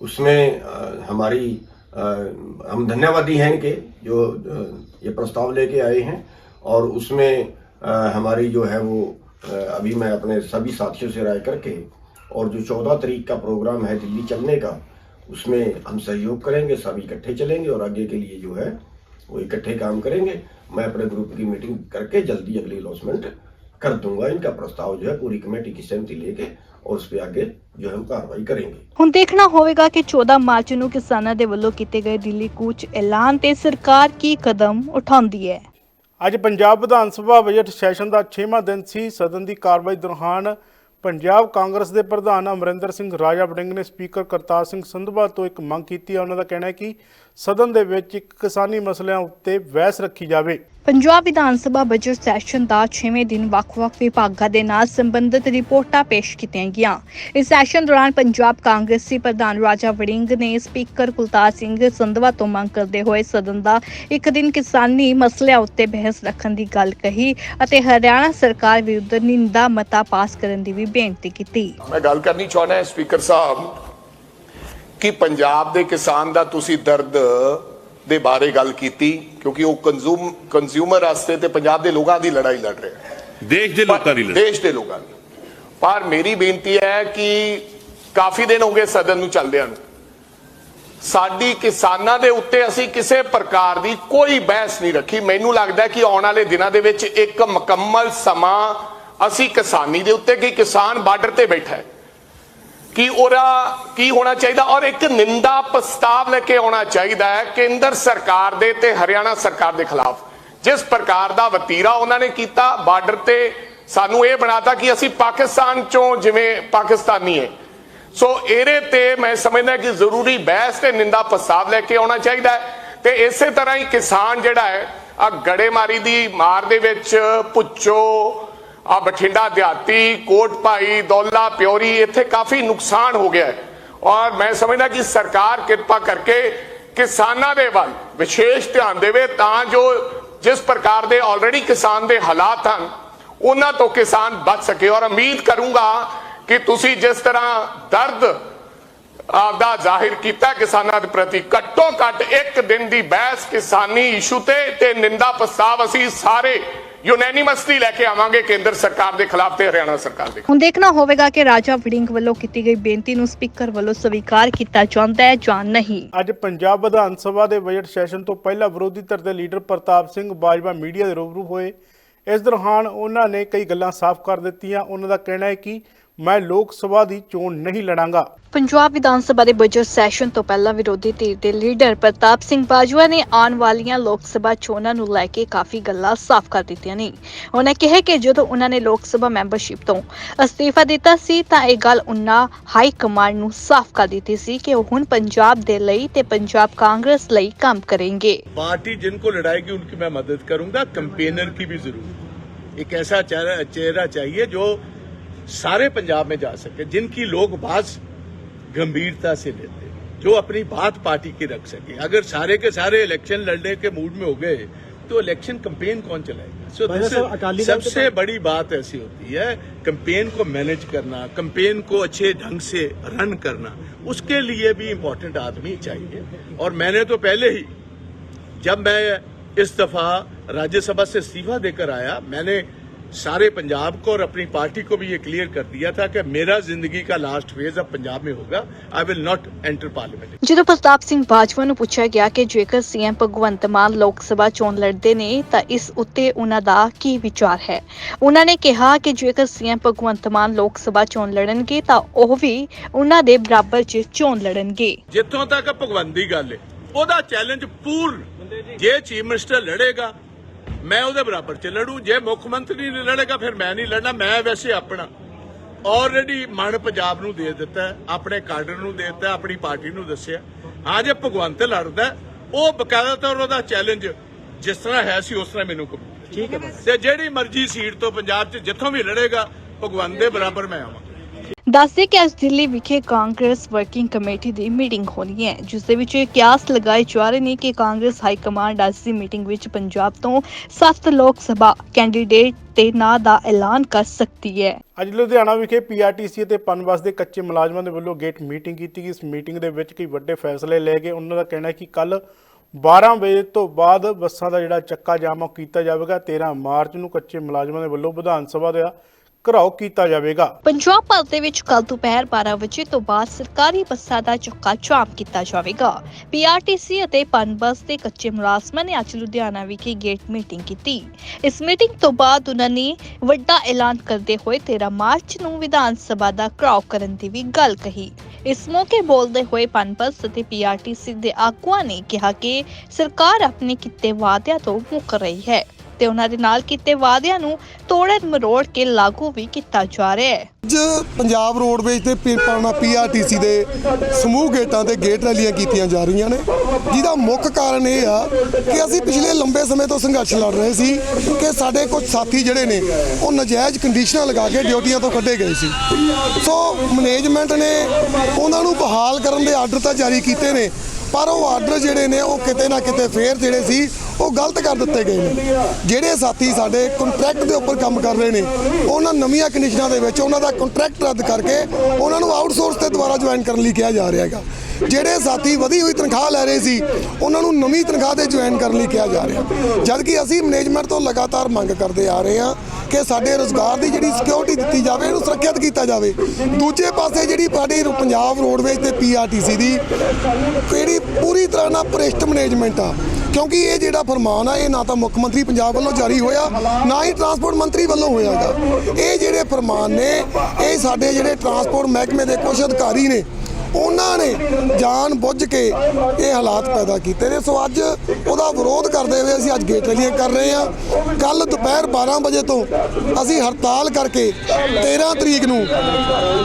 उसमें हमारी हम धन्यवादी हैं इनके जो ये प्रस्ताव लेके आए हैं और उसमें हमारी जो है वो अभी मैं अपने सभी साथियों से राय करके और जो चौदह तारीख का प्रोग्राम है दिल्ली चलने का, उसमें हम सहयोग करेंगे, सभी इकट्ठे चलेंगे और आगे के लिए जो है वो इकट्ठे काम करेंगे। मैं अपने ग्रुप की मीटिंग करके जल्दी अगली लॉन्चमेंट कर दूंगा इनका प्रस्ताव जो है पूरी कमेटी की सहमति लेके और उस पर आगे जो है हम कार्रवाई करेंगे ਹੁਣ ਦੇਖਣਾ ਹੋਵੇਗਾ ਕਿ 14 ਮਾਰਚ ਨੂੰ ਕਿਸਾਨਾਂ ਦੇ ਵੱਲੋਂ ਕੀਤੇ ਗਏ ਦਿੱਲੀ ਕੂਚ ਐਲਾਨ ਤੇ ਸਰਕਾਰ ਕੀ ਕਦਮ ਉਠਾਉਂਦੀ ਹੈ ਅੱਜ ਪੰਜਾਬ ਵਿਧਾਨ ਸਭਾ ਬਜਟ ਸੈਸ਼ਨ ਦਾ 6ਵਾਂ ਦਿਨ ਸੀ ਸਦਨ ਦੀ ਕਾਰਵਾਈ ਦੌਰਾਨ ਪੰਜਾਬ ਕਾਂਗਰਸ ਦੇ ਪ੍ਰਧਾਨ ਅਮਰਿੰਦਰ ਸਿੰਘ ਰਾਜਾ ਵੜਿੰਗ ਨੇ ਸਪੀਕਰ ਕਰਤਾਰ ਸਿੰਘ ਸੰਧਵਾ ਤੋਂ ਇੱਕ ਮੰਗ ਕੀਤੀ ਹੈ ਉਹਨਾਂ ਦਾ ਕਹਿਣਾ ਹੈ ਕਿ ਸਦਨ ਦੇ ਵਿੱਚ ਇੱਕ ਕਿਸਾਨੀ ਮਸਲਿਆਂ ਉੱਤੇ ਬਹਿਸ ਰੱਖੀ ਜਾਵੇ ਪੰਜਾਬ ਵਿਧਾਨ ਸਭਾ ਬਜਟ ਸੈਸ਼ਨ ਦਾ 6ਵੇਂ ਦਿਨ ਵੱਖ-ਵੱਖ ਵਿਭਾਗਾਂ ਦੇ ਨਾਲ ਸੰਬੰਧਿਤ ਰਿਪੋਰਟਾਂ ਪੇਸ਼ ਕੀਤੀਆਂ ਗਈਆਂ। ਇਸ ਸੈਸ਼ਨ ਦੌਰਾਨ ਪੰਜਾਬ ਕਾਂਗਰਸੀ ਪ੍ਰਧਾਨ ਰਾਜਾ ਵੜਿੰਗ ਨੇ ਸਪੀਕਰ ਕੁਲਤਾਰ ਸਿੰਘ ਸੰਧਵਾ ਤੋਂ ਮੰਗ ਕਰਦੇ ਹੋਏ ਸਦਨ ਦਾ ਇੱਕ ਦਿਨ ਕਿਸਾਨੀ ਮਸਲਿਆਂ ਉੱਤੇ ਬਹਿਸ ਰੱਖਣ ਦੀ ਗੱਲ ਕਹੀ ਅਤੇ ਹਰਿਆਣਾ ਸਰਕਾਰ ਵਿਰੁੱਧ ਨਿੰਦਾ ਮਤਾ ਪਾਸ ਕਰਨ ਦੀ ਵੀ ਬੇਨਤੀ ਕੀਤੀ। ਮੈਂ ਗੱਲ ਕਰਨੀ ਚਾਹੁੰਦਾ ਹਾਂ ਸਪੀਕਰ ਸਾਹਿਬ, ਕਿ ਪੰਜਾਬ ਦੇ ਕਿਸਾਨ ਦਾ ਤੁਸੀਂ ਦਰਦ ਦੇ ਬਾਰੇ ਗੱਲ ਕੀਤੀ ਕਿਉਂਕਿ ਉਹ ਕੰਜ਼ੂਮ ਕੰਜ਼ਿਊਮਰ ਵਾਸਤੇ ਤੇ ਪੰਜਾਬ ਦੇ ਲੋਕਾਂ ਦੀ ਲੜਾਈ ਲੜ ਰਿਹਾ ਦੇਸ਼ ਦੇ ਲੋਕਾਂ ਦੀ ਦੇਸ਼ ਦੇ ਲੋਕਾਂ ਦੀ। ਪਰ ਮੇਰੀ ਬੇਨਤੀ ਹੈ ਕਿ ਕਾਫੀ ਦਿਨ ਹੋ ਗਏ ਸਦਨ ਨੂੰ ਚੱਲਦਿਆਂ ਨੂੰ। ਸਾਡੀ ਕਿਸਾਨਾਂ ਦੇ ਉੱਤੇ ਅਸੀਂ ਕਿਸੇ ਪ੍ਰਕਾਰ ਦੀ ਕੋਈ ਬਹਿਸ ਨਹੀਂ ਰੱਖੀ। ਮੈਨੂੰ ਲੱਗਦਾ ਕਿ ਆਉਣ ਵਾਲੇ ਦਿਨਾਂ ਦੇ ਵਿੱਚ ਇੱਕ ਮੁਕੰਮਲ ਸਮਾਂ ਅਸੀਂ ਕਿਸਾਨੀ ਦੇ ਉੱਤੇ ਕਿ ਕਿਸਾਨ ਬਾਰਡਰ ਤੇ ਬੈਠਾ ਹੈ। ਕਿ ਉਹਦਾ ਕੀ ਹੋਣਾ ਚਾਹੀਦਾ? ਔਰ ਇੱਕ ਨਿੰਦਾ ਪ੍ਰਸਤਾਵ ਲੈ ਕੇ ਆਉਣਾ ਚਾਹੀਦਾ ਹੈ ਕੇਂਦਰ ਸਰਕਾਰ ਦੇ ਤੇ ਹਰਿਆਣਾ ਸਰਕਾਰ ਦੇ ਖਿਲਾਫ। ਜਿਸ ਪ੍ਰਕਾਰ ਦਾ ਵਤੀਰਾ ਉਹਨਾਂ ਨੇ ਕੀਤਾ, ਬਾਰਡਰ ਤੇ ਸਾਨੂੰ ਇਹ ਬਣਾਤਾ ਕਿ ਅਸੀਂ ਪਾਕਿਸਤਾਨ ਚੋਂ ਜਿਵੇਂ ਪਾਕਿਸਤਾਨੀ ਹੈ। ਸੋ ਇਹਦੇ ਤੇ ਮੈਂ ਸਮਝਦਾ ਕਿ ਜ਼ਰੂਰੀ ਬਹਿਸ ਤੇ ਨਿੰਦਾ ਪ੍ਰਸਤਾਵ ਲੈ ਕੇ ਆਉਣਾ ਚਾਹੀਦਾ ਹੈ। ਤੇ ਇਸੇ ਤਰ੍ਹਾਂ ਹੀ ਕਿਸਾਨ ਜਿਹੜਾ ਹੈ ਆ ਗੜੇਮਾਰੀ ਦੀ ਮਾਰ ਦੇ ਵਿੱਚ ਪੁੱਚੋ ਆ ਬਠਿੰਡਾ ਦਿਹਾਤੀ ਕੋਟ ਭਾਈ ਦੌਲਾ ਪਿਉਰੀ ਇੱਥੇ ਕਾਫੀ ਨੁਕਸਾਨ ਹੋ ਗਿਆ ਹੈ। ਔਰ ਮੈਂ ਸਮਝਦਾ ਕਿ ਸਰਕਾਰ ਕਿਰਪਾ ਕਰਕੇ ਕਿਸਾਨਾਂ ਦੇ ਵੱਲ ਵਿਸ਼ੇਸ਼ ਧਿਆਨ ਦੇਵੇ ਤਾਂ ਜੋ ਜਿਸ ਪ੍ਰਕਾਰ ਦੇ ਆਲਰੇਡੀ ਕਿਸਾਨ ਦੇ ਹਾਲਾਤ ਹਨ, ਉਹਨਾਂ ਤੋਂ ਕਿਸਾਨ ਬਚ ਸਕੇ। ਔਰ ਉਮੀਦ ਕਰੂੰਗਾ ਕਿ ਤੁਸੀਂ ਜਿਸ ਤਰ੍ਹਾਂ ਦਰਦ ਆਪਦਾ ਜ਼ਾਹਿਰ ਕੀਤਾ ਕਿਸਾਨਾਂ ਦੇ ਪ੍ਰਤੀ ਘੱਟੋ ਘੱਟ ਇੱਕ ਦਿਨ ਦੀ ਬਹਿਸ ਕਿਸਾਨੀ ਇਸ਼ੂ ਤੇ ਤੇ ਨਿੰਦਾ ਪ੍ਰਸਤਾਵ ਅਸੀਂ ਸਾਰੇ ਯੂਨੈਨਿਮਸਲੀ ਲੈ ਕੇ ਆਵਾਂਗੇ ਕੇਂਦਰ ਸਰਕਾਰ ਦੇ ਖਿਲਾਫ ਤੇ ਹਰਿਆਣਾ ਸਰਕਾਰ ਦੇ ਹੁਣ ਦੇਖਣਾ ਹੋਵੇਗਾ ਕਿ ਰਾਜਾ ਵੜਿੰਗ ਵੱਲੋਂ ਕੀਤੀ ਗਈ ਬੇਨਤੀ ਨੂੰ ਸਪੀਕਰ ਵੱਲੋਂ ਸਵੀਕਾਰ ਕੀਤਾ ਜਾਂਦਾ ਹੈ ਜਾਂ ਨਹੀਂ। ਅੱਜ ਪੰਜਾਬ ਵਿਧਾਨ ਸਭਾ ਦੇ ਬਜਟ ਸੈਸ਼ਨ ਤੋਂ ਪਹਿਲਾਂ ਵਿਰੋਧੀ ਧਿਰ ਦੇ ਲੀਡਰ ਪ੍ਰਤਾਪ ਸਿੰਘ ਬਾਜਵਾ ਮੀਡੀਆ ਦੇ ਰੂਬਰੂ ਹੋਏ। ਇਸ ਦੌਰਾਨ ਉਹਨਾਂ ਨੇ ਕਈ ਗੱਲਾਂ ਸਾਫ਼ ਕਰ ਦਿੱਤੀਆਂ। ਉਹਨਾਂ ਦਾ ਕਹਿਣਾ ਹੈ ਕਿ ਮੈਂ ਲੋਕ ਸਭਾ ਦੀ ਚੋਣ ਨਹੀਂ ਲੜਾਂਗਾ। ਪੰਜਾਬ ਵਿਧਾਨ ਸਭਾ ਦੇ ਬਜਟ ਸੈਸ਼ਨ ਤੋਂ ਪਹਿਲਾਂ ਵਿਰੋਧੀ ਧਿਰ ਦੇ ਲੀਡਰ ਪ੍ਰਤਾਪ ਸਿੰਘ ਬਾਜਵਾ ਨੇ ਆਉਣ ਵਾਲੀਆਂ ਲੋਕ ਸਭਾ ਚੋਣਾਂ ਨੂੰ ਲੈ ਕੇ ਕਾਫੀ ਗੱਲਾਂ ਸਾਫ਼ ਕਰ ਦਿੱਤੀਆਂ ਨੇ। ਉਹਨਾਂ ਕਿਹਾ ਕਿ ਜਦੋਂ ਉਹਨਾਂ ਨੇ ਲੋਕ ਸਭਾ ਮੈਂਬਰਸ਼ਿਪ ਤੋਂ ਅਸਤੀਫਾ ਦਿੱਤਾ ਸੀ ਤਾਂ ਇਹ ਗੱਲ ਉਹਨਾਂ ਹਾਈ ਕਮਾਂਡ ਨੂੰ ਸਾਫ਼ ਕਰ ਦਿੱਤੀ ਸੀ ਕਿ ਉਹ ਹੁਣ ਪੰਜਾਬ ਦੇ ਲਈ ਤੇ ਪੰਜਾਬ ਕਾਂਗਰਸ ਲਈ ਕੰਮ ਕਰਨਗੇ। ਪਾਰਟੀ ਜਿਨ ਕੋ ਲੜਾਏਗੀ ਉਨਕੀ ਮੈਂ ਮਦਦ ਕਰੂੰਗਾ ਕੰਪੇਨਰ ਕੀ ਵੀ ਜ਼ਰੂਰਤ ਇੱਕ ਐਸਾ ਚਿਹਰਾ ਚਾਹੀਏ ਜੋ सारे पंजाब में जा सके जिनकी लोग बात गंभीरता से लेते जो अपनी बात पार्टी की रख सके। अगर सारे के सारे इलेक्शन लड़ने के मूड में हो गए तो इलेक्शन कंपेन कौन चलाएगा? सो सबसे बड़ी बात ऐसी होती है कंपेन को मैनेज करना कंपेन को अच्छे ढंग से रन करना उसके लिए भी इंपॉर्टेंट आदमी चाहिए। और मैंने तो पहले ही जब मैं इस दफ़ा राज्यसभा से इस्तीफा देकर आया मैंने सारे पंजाब को और अपनी पार्टी को भी ये क्लियर कर दिया था कि मेरा जिंदगी का लास्ट फेज अब पंजाब में होगा I will not enter parliament ਜਦੋਂ ਪ੍ਰਤਾਪ ਸਿੰਘ ਬਾਜਵਾ ਨੂੰ ਪੁੱਛਿਆ ਗਿਆ ਕਿ ਜੇਕਰ ਸੀਐਮ ਭਗਵੰਤ ਮਾਨ ਲੋਕ ਸਭਾ ਚੋਣ ਲੜਦੇ ਨੇ ਤਾਂ ਇਸ ਉੱਤੇ ਉਹਨਾਂ ਦਾ ਕੀ ਵਿਚਾਰ ਹੈ ਉਹਨਾਂ ਨੇ ਕਿਹਾ ਕਿ ਜੇਕਰ ਸੀਐਮ ਭਗਵੰਤ ਮਾਨ ਲੋਕ ਸਭਾ ਚੋਣ ਲੜਨਗੇ ਤਾਂ ਉਹ ਵੀ ਉਹਨਾਂ ਦੇ ਬਰਾਬਰ 'ਚ ਚੋਣ ਲੜਨਗੇ ਜਿੱਥੋਂ ਤੱਕ ਭਗਵੰਤ ਦੀ ਗੱਲ ਹੈ ਉਹਦਾ ਚੈਲੰਜ ਪੂਰਨ ਜੇ ਚੀਫ ਮਿਨਿਸਟਰ ਲੜੇਗਾ ਮੈਂ ਉਹਦੇ ਬਰਾਬਰ ਚ ਲੜੂ ਜੇ ਮੁੱਖ ਮੰਤਰੀ ਨਹੀਂ ਲੜੇਗਾ ਫਿਰ ਮੈਂ ਨਹੀਂ ਲੜਨਾ ਮੈਂ ਵੈਸੇ ਆਪਣਾ ਆਲਰੇਡੀ ਮਨ ਪੰਜਾਬ ਨੂੰ ਦੇ ਦਿੱਤਾ ਆਪਣੇ ਕਾਡਰ ਨੂੰ ਦੇ ਦਿੱਤਾ ਆਪਣੀ ਪਾਰਟੀ ਨੂੰ ਦੱਸਿਆ ਹਾਂ। ਜੇ ਭਗਵੰਤ ਲੜਦਾ ਉਹ ਬਕਾਇਦਾ ਤੌਰ ਉਹਦਾ ਚੈਲੰਜ ਜਿਸ ਤਰ੍ਹਾਂ ਹੈ ਸੀ ਉਸ ਤਰ੍ਹਾਂ ਮੈਨੂੰ ਠੀਕ ਹੈ ਤੇ ਜਿਹੜੀ ਮਰਜ਼ੀ ਸੀਟ ਤੋਂ ਪੰਜਾਬ 'ਚ ਜਿੱਥੋਂ ਵੀ ਲੜੇਗਾ ਭਗਵੰਤ ਦੇ ਬਰਾਬਰ ਮੈਂ ਆਵਾਂ। ਦੱਸਦੇ ਕਿ ਅੱਜ ਦਿੱਲੀ ਵਿਖੇ ਕਾਂਗਰਸ ਵਰਕਿੰਗ ਕਮੇਟੀ ਦੀ ਮੀਟਿੰਗ ਹੋਣੀ ਹੈ, ਜਿਸ ਦੇ ਵਿੱਚ ਇਹ ਕਿਆਸ ਲਗਾਏ ਜਾ ਰਹੇ ਨੇ ਕਿ ਕਾਂਗਰਸ ਹਾਈ ਕਮਾਂਡ ਅੱਜ ਦੀ ਮੀਟਿੰਗ ਵਿੱਚ ਪੰਜਾਬ ਤੋਂ 7 ਲੋਕ ਸਭਾ ਕੈਂਡੀਡੇਟ ਦੇ ਨਾਂ ਦਾ ਐਲਾਨ ਕਰ ਸਕਦੀ ਹੈ। ਅੱਜ ਲੁਧਿਆਣਾ ਵਿਖੇ ਪੀਆਰਟੀਸੀ ਅਤੇ ਪਨਬਸ ਦੇ ਕੱਚੇ ਮੁਲਾਜ਼ਮਾਂ ਦੇ ਵੱਲੋਂ ਗੇਟ ਮੀਟਿੰਗ ਕੀਤੀ ਗਈ। ਇਸ ਮੀਟਿੰਗ ਦੇ ਵਿੱਚ ਕਈ ਵੱਡੇ ਫੈਸਲੇ ਲਏ ਗਏ। ਉਹਨਾਂ ਦਾ ਕਹਿਣਾ ਹੈ ਕਿ ਕੱਲ 12 ਵਜੇ ਤੋਂ ਬਾਅਦ ਬੱਸਾਂ ਦਾ ਜਿਹੜਾ ਚੱਕਾ ਜਾਮ ਉਹ ਕੀਤਾ ਜਾਵੇਗਾ। 13 ਮਾਰਚ ਨੂੰ ਕੱਚੇ ਮੁਲਾਜ਼ਮਾਂ ਦੇ ਵੱਲੋਂ ਵਿਧਾਨ ਸਭਾ ਦਾ ਘਰਾਓ ਕੀਤਾ ਜਾਵੇਗਾ। ਪੰਜਾਬ ਭਰ ਦੇ ਵਿੱਚ ਕੱਲ ਦੁਪਹਿਰ 12 ਵਜੇ ਤੋਂ ਬਾਅਦ ਸਰਕਾਰੀ ਬੱਸਾਂ ਦਾ ਚੱਕਾ ਜਾਮ ਕੀਤਾ ਜਾਵੇਗਾ। ਪੀਆਰਟੀਸੀ ਅਤੇ ਪਨਬਸ ਦੇ ਕੱਚੇ ਮੁਲਾਜ਼ਮਾਂ ਨੇ ਅੱਜ ਲੁਧਿਆਣਾ ਵਿਖੇ ਗੇਟ ਮੀਟਿੰਗ ਕੀਤੀ। ਇਸ ਮੀਟਿੰਗ ਤੋਂ ਬਾਅਦ ਉਹਨਾਂ ਨੇ ਵੱਡਾ ਐਲਾਨ ਕਰਦੇ ਹੋਏ 13 ਮਾਰਚ ਨੂੰ ਵਿਧਾਨ ਸਭਾ ਦਾ ਘਰਾਓ ਕਰਨ ਦੀ ਵੀ ਗੱਲ ਕਹੀ। ਇਸ ਮੌਕੇ ਬੋਲਦੇ ਹੋਏ ਪਨਬਸ ਅਤੇ ਪੀਆਰਟੀਸੀ ਦੇ ਆਗੂਆਂ ਨੇ ਕਿਹਾ ਕਿ ਸਰਕਾਰ ਆਪਣੇ ਕੀਤੇ ਵਾਅਦਿਆਂ ਤੋਂ ਮੁੱਕ ਰਹੀ ਹੈ। ਤੇ ਉਹਨਾਂ ਦੇ ਨਾਲ ਕੀਤੇ ਵਾਅਦਿਆਂ ਨੂੰ ਤੋੜਨ ਮਰੋੜ ਕੇ ਲਾਗੂ ਵੀ ਕੀਤਾ ਜਾ ਰਿਹਾ ਹੈ। ਅੱਜ ਪੰਜਾਬ ਰੋਡਵੇਜ਼ ਤੇ ਪਿਰਪਾਣਾ ਪੀਆਰਟੀਸੀ ਦੇ ਸਮੂਹ ਗੇਟਾਂ ਤੇ ਗੇਟ ਰੈਲੀਆਂ ਕੀਤੀਆਂ ਜਾ ਰਹੀਆਂ ਨੇ। ਜਿਹਦਾ ਮੁੱਖ ਕਾਰਨ ਇਹ ਆ ਕਿ ਅਸੀਂ ਪਿਛਲੇ ਲੰਬੇ ਸਮੇਂ ਤੋਂ ਸੰਘਰਸ਼ ਲੜ ਰਹੇ ਸੀ ਕਿ ਸਾਡੇ ਕੁਝ ਸਾਥੀ ਜਿਹੜੇ ਨੇ, ਉਹ ਨਜਾਇਜ਼ ਕੰਡੀਸ਼ਨਾਂ ਲਗਾ ਕੇ ਡਿਊਟੀਆਂ ਤੋਂ ਕੱਢੇ ਗਏ ਸੀ। ਸੋ ਮੈਨੇਜਮੈਂਟ ਨੇ ਉਹਨਾਂ ਨੂੰ ਬਹਾਲ ਕਰਨ ਦੇ ਆਰਡਰ ਤਾਂ ਜਾਰੀ ਕੀਤੇ ਨੇ ਪਰ ਉਹ ਆਰਡਰ ਜਿਹੜੇ ਨੇ, ਉਹ ਕਿਤੇ ਨਾ ਕਿਤੇ ਫੇਰ ਜਿਹੜੇ ਸੀ, ਉਹ ਗਲਤ ਕਰ ਦਿੱਤੇ ਗਏ ਨੇ। ਜਿਹੜੇ ਸਾਥੀ ਸਾਡੇ ਕੰਟਰੈਕਟ ਦੇ ਉੱਪਰ ਕੰਮ ਕਰ ਰਹੇ ਨੇ, ਉਹਨਾਂ ਨਵੀਆਂ ਕੰਡੀਸ਼ਨਾਂ ਦੇ ਵਿੱਚ ਉਹਨਾਂ ਦਾ ਕੰਟਰੈਕਟ ਰੱਦ ਕਰਕੇ ਉਹਨਾਂ ਨੂੰ ਆਊਟਸੋਰਸ ਤੇ ਦੁਬਾਰਾ ਜੁਆਇਨ ਕਰਨ ਲਈ ਕਿਹਾ ਜਾ ਰਿਹਾ ਹੈਗਾ। ਜਿਹੜੇ ਸਾਥੀ ਵਧੀ ਹੋਈ ਤਨਖਾਹ ਲੈ ਰਹੇ ਸੀ, ਉਹਨਾਂ ਨੂੰ ਨਵੀਂ ਤਨਖਾਹ ਤੇ ਜੁਆਇਨ ਕਰਨ ਲਈ ਕਿਹਾ ਜਾ ਰਿਹਾ। ਜਦ ਕਿ ਅਸੀਂ ਮੈਨੇਜਮੈਂਟ ਤੋਂ ਲਗਾਤਾਰ ਮੰਗ ਕਰਦੇ ਆ ਰਹੇ ਹਾਂ ਕਿ ਸਾਡੇ ਰੋਜ਼ਗਾਰ ਦੀ ਜਿਹੜੀ ਸਿਕਿਉਰਿਟੀ ਦਿੱਤੀ ਜਾਵੇ, ਇਹਨੂੰ ਸੁਰੱਖਿਅਤ ਕੀਤਾ ਜਾਵੇ। ਦੂਜੇ ਪਾਸੇ ਜਿਹੜੀ ਸਾਡੀ ਪੰਜਾਬ ਰੋਡਵੇਜ਼ ਤੇ ਪੀਆਰਟੀਸੀ ਦੀ ਕਿਹੜੀ ਪੂਰੀ ਤਰ੍ਹਾਂ ਨਾਲ ਭ੍ਰਿਸ਼ਟ ਮੈਨੇਜਮੈਂਟ ਆ, ਕਿਉਂਕਿ ਇਹ ਜਿਹੜਾ ਫਰਮਾਨ ਆ, ਇਹ ਨਾ ਤਾਂ ਮੁੱਖ ਮੰਤਰੀ ਪੰਜਾਬ ਵੱਲੋਂ ਜਾਰੀ ਹੋਇਆ, ਨਾ ਹੀ ਟਰਾਂਸਪੋਰਟ ਮੰਤਰੀ ਵੱਲੋਂ ਹੋਇਆਗਾ ਇਹ ਜਿਹੜੇ ਫਰਮਾਨ ਨੇ, ਇਹ ਸਾਡੇ ਜਿਹੜੇ ਟਰਾਂਸਪੋਰਟ ਮਹਿਕਮੇ ਦੇ ਕੁਝ ਅਧਿਕਾਰੀ ਨੇ ਉਹਨਾਂ ਨੇ ਜਾਣ ਬੁੱਝ ਕੇ ਇਹ ਹਾਲਾਤ ਪੈਦਾ ਕੀਤੇ ਨੇ। ਸੋ ਅੱਜ ਉਹਦਾ ਵਿਰੋਧ ਕਰਦੇ ਹੋਏ ਅਸੀਂ ਅੱਜ ਗੇਟ ਰੈਲੀਆਂ ਕਰ ਰਹੇ ਹਾਂ। ਕੱਲ ਦੁਪਹਿਰ 12 ਵਜੇ ਤੋਂ ਅਸੀਂ ਹੜਤਾਲ ਕਰਕੇ 13 ਤਰੀਕ ਨੂੰ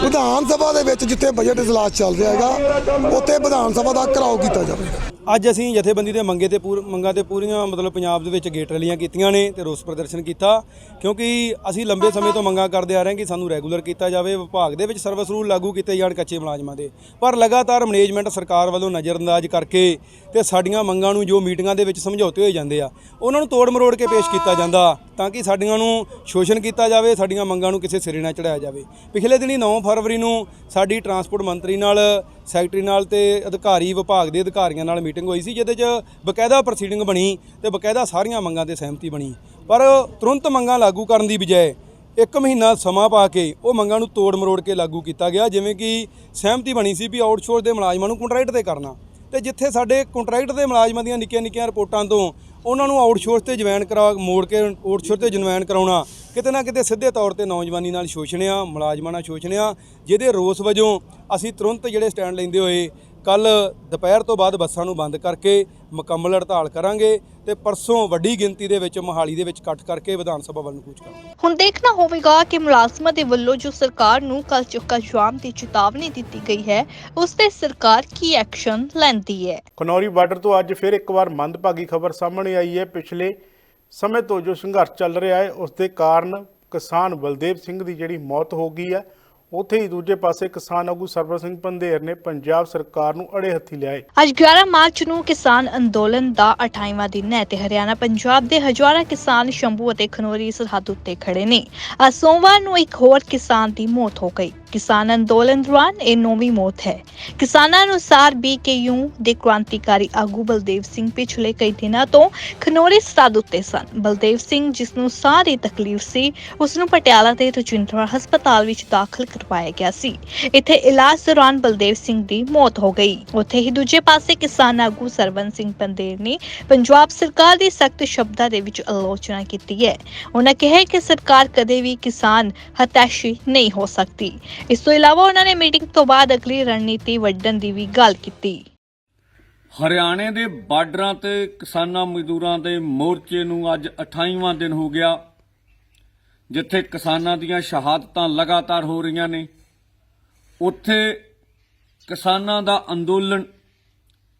ਵਿਧਾਨ ਸਭਾ ਦੇ ਵਿੱਚ ਜਿੱਥੇ ਬਜਟ ਇਜਲਾਸ ਚੱਲ ਰਿਹਾ ਹੈਗਾ, ਉੱਥੇ ਵਿਧਾਨ ਸਭਾ ਦਾ ਘਰਾਓ ਕੀਤਾ ਜਾਵੇਗਾ। ਅੱਜ ਅਸੀਂ ਜਥੇਬੰਦੀ ਦੇ ਮੰਗੇ ਤੇ ਪੂਰ ਮੰਗਾਂ ਤੇ ਪੂਰੀਆਂ ਮਤਲਬ ਪੰਜਾਬ ਦੇ ਵਿੱਚ ਗੇਟ ਰੈਲੀਆਂ ਕੀਤੀਆਂ ਨੇ ਤੇ ਰੋਸ ਪ੍ਰਦਰਸ਼ਨ ਕੀਤਾ। ਕਿਉਂਕਿ ਅਸੀਂ ਲੰਬੇ ਸਮੇਂ ਤੋਂ ਮੰਗਾਂ ਕਰਦੇ ਆ ਰਹੇ ਹਾਂ ਕਿ ਸਾਨੂੰ ਰੈਗੂਲਰ ਕੀਤਾ ਜਾਵੇ, ਵਿਭਾਗ ਦੇ ਵਿੱਚ ਸਰਵਿਸ ਰੂਲ ਲਾਗੂ ਕੀਤੇ ਜਾਣ ਕੱਚੇ ਮੁਲਾਜ਼ਮਾਂ ਦੇ। ਪਰ ਲਗਾਤਾਰ ਮੈਨੇਜਮੈਂਟ ਸਰਕਾਰ ਵੱਲੋਂ ਨਜ਼ਰਅੰਦਾਜ਼ ਕਰਕੇ ਤੇ ਸਾਡੀਆਂ ਮੰਗਾਂ ਨੂੰ ਜੋ ਮੀਟਿੰਗਾਂ ਦੇ ਵਿੱਚ ਸਮਝੌਤੇ ਹੋਏ ਜਾਂਦੇ ਆ, ਉਹਨਾਂ ਨੂੰ ਤੋੜ ਮਰੋੜ ਕੇ ਪੇਸ਼ ਕੀਤਾ ਜਾਂਦਾ ਤਾਂ ਕਿ ਸਾਡੀਆਂ ਨੂੰ ਸ਼ੋਸ਼ਣ ਕੀਤਾ ਜਾਵੇ, ਸਾਡੀਆਂ ਮੰਗਾਂ ਨੂੰ ਕਿਸੇ ਸਿਰੇ ਨਾ ਚੜਾਇਆ ਜਾਵੇ। ਪਿਛਲੇ ਦਿਨੀ 9 ਫਰਵਰੀ ਨੂੰ ਸਾਡੀ ਟਰਾਂਸਪੋਰਟ ਮੰਤਰੀ ਨਾਲ, ਸੈਕਟਰੀ ਨਾਲ ਤੇ ਅਧਿਕਾਰੀ ਵਿਭਾਗ ਦੇ ਅਧਿਕਾਰੀਆਂ ਨਾਲ ਮੀਟਿੰਗ ਹੋਈ ਸੀ, ਜਿਹਦੇ 'ਚ ਬਕਾਇਦਾ ਪ੍ਰੋਸੀਡਿੰਗ ਬਣੀ ਤੇ ਬਕਾਇਦਾ ਸਾਰੀਆਂ ਮੰਗਾਂ ਤੇ ਸਹਿਮਤੀ ਬਣੀ। ਪਰ ਤੁਰੰਤ ਮੰਗਾਂ ਲਾਗੂ ਕਰਨ ਦੀ ਬਜਾਏ ਇੱਕ ਮਹੀਨਾ ਸਮਾਂ ਪਾ ਕੇ ਉਹ ਮੰਗਾਂ ਨੂੰ ਤੋੜ ਮਰੋੜ ਕੇ ਲਾਗੂ ਕੀਤਾ ਗਿਆ, ਜਿਵੇਂ ਕਿ ਸਹਿਮਤੀ ਬਣੀ ਸੀ ਵੀ ਆਊਟਸੋਰਸ ਦੇ ਮੁਲਾਜ਼ਮਾਂ ਨੂੰ ਕੰਟਰੈਕਟ ਤੇ ਕਰਨਾ। ਤੇ ਜਿੱਥੇ ਸਾਡੇ ਕੰਟਰੈਕਟ ਦੇ ਮੁਲਾਜ਼ਮਾਂ ਦੀਆਂ ਨਿੱਕੀਆਂ ਨਿੱਕੀਆਂ ਰਿਪੋਰਟਾਂ ਤੋਂ ਉਹਨਾਂ ਨੂੰ ਆਊਟਸੋਰਸ ਤੇ ਜੁਆਇਨ ਕਰਾ, ਮੋੜ ਕੇ ਆਊਟਸੋਰਸ ਤੇ ਜੁਆਇਨ ਕਰਾਉਣਾ, ਕਿਤੇ ਨਾ ਕਿਤੇ ਸਿੱਧੇ ਤੌਰ ਤੇ ਨੌਜਵਾਨੀ ਨਾਲ ਸੋਸ਼ਣਿਆ, ਮੁਲਾਜ਼ਮਾਂ ਨਾਲ ਸ਼ੋਸ਼ਣ ਆ ਜਿਹਦੇ ਰੋਸ ਵਜੋਂ ਅਸੀਂ ਤੁਰੰਤ ਜਿਹੜੇ ਸਟੈਂਡ ਲੈਂਦੇ ਹੋਏ ਕੱਲ ਦੁਪਹਿਰ ਤੋਂ ਬਾਅਦ ਬੱਸਾਂ ਨੂੰ ਬੰਦ ਕਰਕੇ ਮੁਕੰਮਲ ਹੜਤਾਲ ਕਰਾਂਗੇ ਤੇ ਪਰਸੋਂ ਵੱਡੀ ਗਿਣਤੀ ਦੇ ਵਿੱਚ ਮੋਹਾਲੀ ਦੇ ਵਿੱਚ ਇਕੱਠ ਕਰਕੇ ਵਿਧਾਨ ਸਭਾ ਵੱਲ ਨੂੰ ਕੂਚ ਕਰਾਂਗੇ। ਹੁਣ ਦੇਖਣਾ ਹੋਵੇਗਾ ਕਿ ਮੁਲਾਜ਼ਮਾਂ ਦੇ ਵੱਲੋਂ ਜੋ ਸਰਕਾਰ ਨੂੰ ਕੱਲ ਚੁੱਕਾ ਜਾਮ ਦੀ ਚੇਤਾਵਨੀ ਦਿੱਤੀ ਗਈ ਹੈ ਉਸ ਤੇ ਸਰਕਾਰ ਕੀ ਐਕਸ਼ਨ ਲੈਂਦੀ ਹੈ? ਖਨੌਰੀ ਬਾਰਡਰ ਤੋਂ ਅੱਜ ਫਿਰ ਇੱਕ ਵਾਰ ਮੰਦਭਾਗੀ ਖਬਰ ਸਾਹਮਣੇ ਆਈ ਹੈ। ਪਿਛਲੇ ਸਮੇਂ ਤੋਂ ਜੋ ਸੰਘਰਸ਼ ਚੱਲ ਰਿਹਾ ਹੈ ਉਸ ਦੇ ਕਾਰਨ ਕਿਸਾਨ ਬਲਦੇਵ ਸਿੰਘ ਦੀ ਜਿਹੜੀ ਮੌਤ ਹੋ ਗਈ ਹੈ ਉੱਥੇ ਹੀ ਦੂਜੇ ਪਾਸੇ ਕਿਸਾਨ ਆਗੂ ਸਰਵਰ ਸਿੰਘ ਪੰਧੇਰ ਨੇ ਪੰਜਾਬ ਸਰਕਾਰ ਨੂੰ ਅੜੇ ਹੱਥੀ ਲਿਆਏ। ਅੱਜ 11 ਮਾਰਚ ਨੂੰ ਕਿਸਾਨ ਅੰਦੋਲਨ ਦਾ 28ਵਾਂ ਦਿਨ ਹੈ ਤੇ ਹਰਿਆਣਾ ਪੰਜਾਬ ਦੇ ਹਜ਼ਾਰਾਂ ਕਿਸਾਨ ਸ਼ੰਭੂ ਅਤੇ ਖਨੋਰੀ ਸਰਹੱਦ ਉੱਤੇ ਖੜੇ ਨੇ। ਅੱਜ ਸੋਮਵਾਰ ਨੂੰ ਇੱਕ ਹੋਰ ਕਿਸਾਨ ਦੀ ਮੌਤ ਹੋ ਗਈ। ਕਿਸਾਨ ਅੰਦੋਲਨ ਦੌਰਾਨ ਇਹ ਨੌਵੀਂ ਮੌਤ ਹੈ। ਕਿਸਾਨਾਂ ਅਨੁਸਾਰ ਬੀਕੇਯੂ ਦੇ ਕ੍ਰਾਂਤੀਕਾਰੀ ਆਗੂ ਬਲਦੇਵ ਸਿੰਘ ਪਿਛਲੇ ਕਈ ਦਿਨਾਂ ਤੋਂ ਖਨੋਰੀ ਸਰਹੱਦ ਉੱਤੇ ਸਨ। ਬਲਦੇਵ ਸਿੰਘ, ਜਿਸ ਨੂੰ ਸਾਹ ਦੀ ਤਕਲੀਫ ਸੀ, ਉਸ ਨੂੰ ਪਟਿਆਲਾ ਦੇ ਰਜਿੰਦਰਾ ਹਸਪਤਾਲ ਵਿੱਚ ਦਾਖਲ ਕਰਵਾਇਆ ਗਿਆ ਸੀ। ਇੱਥੇ ਇਲਾਜ ਦੌਰਾਨ ਬਲਦੇਵ ਸਿੰਘ ਦੀ ਮੌਤ ਹੋ ਗਈ। ਉੱਥੇ ਹੀ ਦੂਜੇ ਪਾਸੇ ਕਿਸਾਨ ਆਗੂ ਸਰਵਨ ਸਿੰਘ ਪੰਦੇਰ ਨੇ ਪੰਜਾਬ ਸਰਕਾਰ ਦੀ ਸਖਤ ਸ਼ਬਦਾਂ ਦੇ ਵਿੱਚ ਆਲੋਚਨਾ ਕੀਤੀ ਹੈ। ਉਹਨਾਂ ਕਿਹਾ ਕਿ ਸਰਕਾਰ ਕਦੇ ਵੀ ਕਿਸਾਨ ਹਤਾਸ਼ੀ ਨਹੀਂ ਹੋ ਸਕਦੀ। ਇਸ ਤੋਂ ਇਲਾਵਾ ਉਹਨਾਂ ਨੇ ਮੀਟਿੰਗ ਤੋਂ ਬਾਅਦ ਅਗਲੀ ਰਣਨੀਤੀ ਵੱਢਣ ਦੀ ਵੀ ਗੱਲ ਕੀਤੀ। ਹਰਿਆਣੇ ਦੇ ਬਾਰਡਰਾਂ ਤੇ ਕਿਸਾਨਾਂ ਮਜ਼ਦੂਰਾਂ ਦੇ ਮੋਰਚੇ ਨੂੰ ਅੱਜ 28ਵਾਂ ਦਿਨ ਹੋ ਗਿਆ, ਜਿੱਥੇ ਕਿਸਾਨਾਂ ਦੀਆਂ ਸ਼ਹਾਦਤਾਂ ਲਗਾਤਾਰ ਹੋ ਰਹੀਆਂ ਨੇ। ਉੱਥੇ ਕਿਸਾਨਾਂ ਦਾ ਅੰਦੋਲਨ,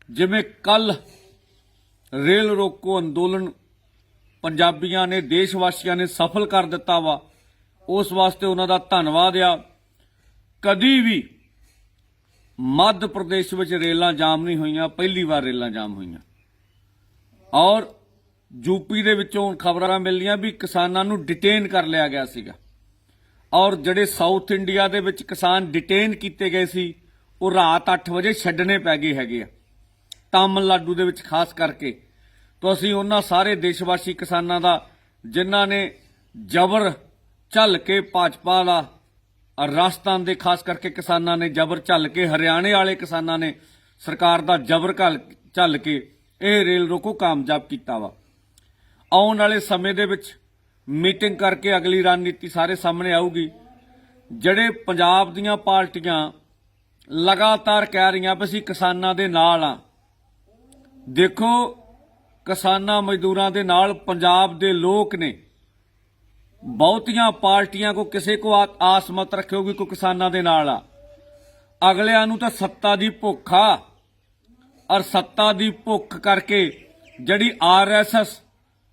ਜਿਵੇਂ ਕੱਲ ਰੇਲ ਰੋਕੋ ਅੰਦੋਲਨ ਪੰਜਾਬੀਆਂ ਨੇ ਦੇਸ਼ ਵਾਸੀਆਂ ਨੇ ਸਫਲ ਕਰ ਦਿੱਤਾ ਵਾ, ਉਸ ਵਾਸਤੇ ਉਹਨਾਂ ਦਾ ਧੰਨਵਾਦ ਆ। ਕਦੀ ਵੀ ਮੱਧ ਪ੍ਰਦੇਸ਼ ਵਿੱਚ ਰੇਲਾਂ ਜਾਮ ਨਹੀਂ ਹੋਈਆਂ, ਪਹਿਲੀ ਵਾਰ ਰੇਲਾਂ ਜਾਮ ਹੋਈਆਂ। ਔਰ ਯੂਪੀ ਦੇ ਵਿੱਚੋਂ ਖਬਰਾਂ ਮਿਲੀਆਂ ਵੀ ਕਿਸਾਨਾਂ ਨੂੰ ਡਿਟੇਨ ਕਰ ਲਿਆ ਗਿਆ ਸੀਗਾ। ਔਰ ਜਿਹੜੇ ਸਾਊਥ ਇੰਡੀਆ ਦੇ ਵਿੱਚ ਕਿਸਾਨ ਡਿਟੇਨ ਕੀਤੇ ਗਏ ਸੀ, ਉਹ ਰਾਤ 8 ਵਜੇ ਛੱਡਣੇ ਪੈ ਗਏ ਹੈਗੇ ਆ। ਤਾਮਿਲਨਾਡੂ ਦੇ ਵਿੱਚ ਖਾਸ ਕਰਕੇ। ਤਾਂ ਅਸੀਂ ਉਹਨਾਂ ਸਾਰੇ ਦੇਸ਼ਵਾਸੀ ਕਿਸਾਨਾਂ ਦਾ, ਜਿਨ੍ਹਾਂ ਨੇ ਜ਼ਬਰ ਝੱਲ ਕੇ ਭਾਜਪਾ ਦਾ ਰਾਜਸਥਾਨ ਦੇ ਖਾਸ ਕਰਕੇ ਕਿਸਾਨਾਂ ਨੇ ਜ਼ਬਰ ਝੱਲ ਕੇ, ਹਰਿਆਣੇ ਵਾਲੇ ਕਿਸਾਨਾਂ ਨੇ ਸਰਕਾਰ ਦਾ ਜ਼ਬਰ ਘੱਲ- ਝੱਲ ਕੇ ਇਹ ਰੇਲ ਰੋਕੋ ਕਾਮਯਾਬ ਕੀਤਾ ਵਾ। ਆਉਣ ਵਾਲੇ ਸਮੇਂ ਦੇ ਵਿੱਚ ਮੀਟਿੰਗ ਕਰਕੇ ਅਗਲੀ ਰਣਨੀਤੀ ਸਾਰੇ ਸਾਹਮਣੇ ਆਊਗੀ। ਜਿਹੜੇ ਪੰਜਾਬ ਦੀਆਂ ਪਾਰਟੀਆਂ ਲਗਾਤਾਰ ਕਹਿ ਰਹੀਆਂ ਵੀ ਅਸੀਂ ਕਿਸਾਨਾਂ ਦੇ ਨਾਲ ਆ, ਦੇਖੋ ਕਿਸਾਨਾਂ ਮਜ਼ਦੂਰਾਂ ਦੇ ਨਾਲ ਪੰਜਾਬ ਦੇ ਲੋਕ ਨੇ। ਬਹੁਤੀਆਂ ਪਾਰਟੀਆਂ ਕੋ ਕਿਸੇ ਕੋ ਆਸ ਮਤ ਰੱਖਿਓਗੀ ਕੋ ਕਿਸਾਨਾਂ ਦੇ ਨਾਲ ਆ। ਅਗਲਿਆਂ ਨੂੰ ਤਾਂ ਸੱਤਾ ਦੀ ਭੁੱਖ ਆ। ਔਰ ਸੱਤਾ ਦੀ ਭੁੱਖ ਕਰਕੇ ਜਿਹੜੀ ਆਰਐਸਐਸ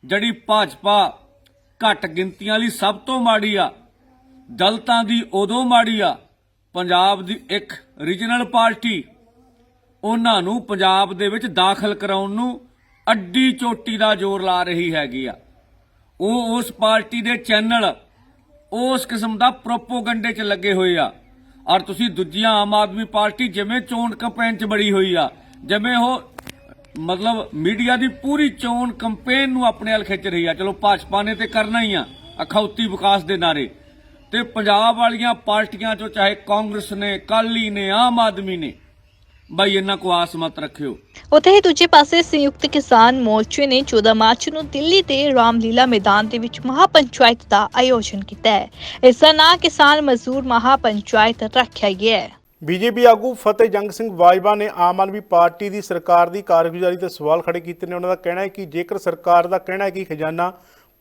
ਜਿਹੜੀ ਭਾਜਪਾ ਘੱਟ ਗਿਣਤੀਆਂ ਲਈ ਸਭ ਤੋਂ ਮਾੜੀ ਆ, ਦਲਤਾਂ ਦੀ ਉਦੋਂ ਮਾੜੀ ਆ, ਪੰਜਾਬ ਦੀ ਇੱਕ ਰੀਜਨਲ ਪਾਰਟੀ, ਉਹਨਾਂ ਨੂੰ ਪੰਜਾਬ ਦੇ ਵਿੱਚ ਦਾਖਲ ਕਰਾਉਣ ਨੂੰ ਅੱਡੀ ਚੋਟੀ ਦਾ ਜ਼ੋਰ ਲਾ ਰਹੀ ਹੈਗੀ ਆ। ਉਹ ਉਸ ਪਾਰਟੀ ਦੇ ਚੈਨਲ ਉਸ ਕਿਸਮ ਦਾ ਪ੍ਰੋਪੋਗੰਡੇ 'ਚ ਲੱਗੇ ਹੋਏ ਆ। ਔਰ ਤੁਸੀਂ ਦੂਜੀਆਂ ਆਮ ਆਦਮੀ ਪਾਰਟੀ ਜਿਵੇਂ ਚੋਣ ਕੈਂਪੇਨ 'ਚ ਬੜੀ ਹੋਈ ਆ, ਜਿਵੇਂ ਉਹ ਮਤਲਬ ਮੀਡੀਆ ਦੀ ਪੂਰੀ ਚੋਣ ਕੈਂਪੇਨ ਨੂੰ ਆਪਣੇ ਵੱਲ ਖਿੱਚ ਰਹੀ ਆ। ਚਲੋ ਭਾਜਪਾ ਨੇ ਤੇ ਕਰਨਾ ਹੀ ਆ, ਅਖੌਤੀ ਵਿਕਾਸ ਦੇ ਨਾਰੇ। ਤੇ ਪੰਜਾਬ ਵਾਲੀਆਂ ਪਾਰਟੀਆਂ 'ਚੋਂ ਚਾਹੇ ਕਾਂਗਰਸ ਨੇ ਕਾਲੀ ਨੇ, ਆਮ ਆਦਮੀ ਨੇ ਬਈ ਇਹਨਾਂ ਕੋ ਆਸ ਮਤ ਰੱਖਿਓ। ਉੱਥੇ ਹੀ ਦੂਜੇ ਪਾਸੇ ਸੰਯੁਕਤ ਕਿਸਾਨ ਮੋਰਚੇ ਨੇ 14 ਮਾਰਚ ਨੂੰ ਦਿੱਲੀ ਦੇ ਰਾਮਲੀਲਾ ਮੈਦਾਨ ਦੇ ਵਿੱਚ ਮਹਾਪੰਚਾਇਤ ਦਾ ਆਯੋਜਨ ਕੀਤਾ ਹੈ। ਇਸ ਦਾ ਨਾਂ ਕਿਸਾਨ ਮਜ਼ਦੂਰ ਮਹਾਪੰਚਾਇਤ ਰੱਖਿਆ ਗਿਆ ਹੈ। ਬੀਜੇਪੀ ਆਗੂ ਫਤਿਹ ਜੰਗ ਸਿੰਘ ਬਾਜਵਾ ਨੇ ਆਮ ਆਦਮੀ ਪਾਰਟੀ ਦੀ ਸਰਕਾਰ ਦੀ ਕਾਰਗੁਜ਼ਾਰੀ ਤੇ ਸਵਾਲ ਖੜੇ ਕੀਤੇ ਨੇ। ਉਹਨਾਂ ਦਾ ਕਹਿਣਾ ਹੈ ਕਿ ਜੇਕਰ ਸਰਕਾਰ ਦਾ ਕਹਿਣਾ ਹੈ ਕਿ ਖਜ਼ਾਨਾ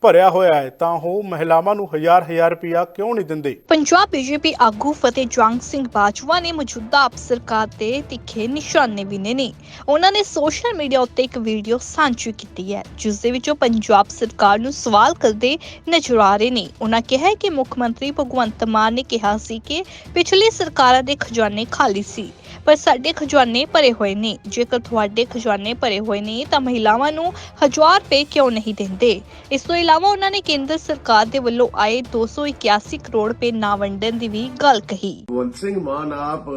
ਭਰਿਆ ਹੋਇਆ ਹੈ, ਤਾਂ ਉਹ ਮਹਿਲਾਵਾਂ ਨੂੰ ਹਜ਼ਾਰ ਹਜ਼ਾਰ ਰੁਪਇਆ ਕਿਉਂ ਨਹੀਂ ਦਿੰਦੇ? ਪੰਜਾਬ ਬੀਜੇਪੀ ਆਗੂ ਫਤਿਹ ਜੰਗ ਸਿੰਘ ਬਾਜਵਾ ਨੇ ਮੌਜੂਦਾ ਆਪ ਸਰਕਾਰ ਤੇ ਤਿੱਖੇ ਨਿਸ਼ਾਨੇ ਬਿੰਨੇ ਨੇ ਉਹਨਾਂ ਨੇ ਸੋਸ਼ਲ ਮੀਡੀਆ ਉੱਤੇ ਇੱਕ ਵੀਡੀਓ ਸਾਂਝੀ ਕੀਤੀ ਹੈ, ਜਿਸ ਦੇ ਵਿੱਚ ਉਹ ਪੰਜਾਬ ਸਰਕਾਰ ਨੂੰ ਸਵਾਲ ਕਰਦੇ ਨਜ਼ਰ ਆ ਰਹੇ ਨੇ। ਉਹਨਾਂ ਕਿਹਾ ਕਿ ਮੁੱਖ ਮੰਤਰੀ ਭਗਵੰਤ ਮਾਨ ਨੇ ਕਿਹਾ ਸੀ ਕਿ ਪਿਛਲੀ ਸਰਕਾਰਾਂ ਦੇ ਖਜ਼ਾਨੇ ਖਾਲੀ ਸੀ, ਪਰ ਸਾਡੇ ਖਜ਼ਾਨੇ ਭਰੇ ਹੋਏ ਨੇ। ਜੇਕਰ ਤੁਹਾਡੇ ਖਜ਼ਾਨੇ ਭਰੇ ਹੋਏ ਨੇ, ਤਾਂ ਮਹਿਲਾਵਾਂ ਨੂੰ ਹਜ਼ਾਰ ਰੁਪਏ ਕਿਉਂ ਨਹੀਂ ਦਿੰਦੇ? ਇਸ ਤੋਂ ਇਲਾਵਾ ਉਹਨਾਂ ਨੇ ਕੇਂਦਰ ਸਰਕਾਰ ਦੇ ਵੱਲੋਂ ਆਏ 281 ਕਰੋੜ ਰੁਪਏ ਨਾ ਵੰਡਣ ਦੀ ਵੀ ਗੱਲ ਕਹੀ। ਭਗਵੰਤ ਸਿੰਘ ਮਾਨ ਆਪ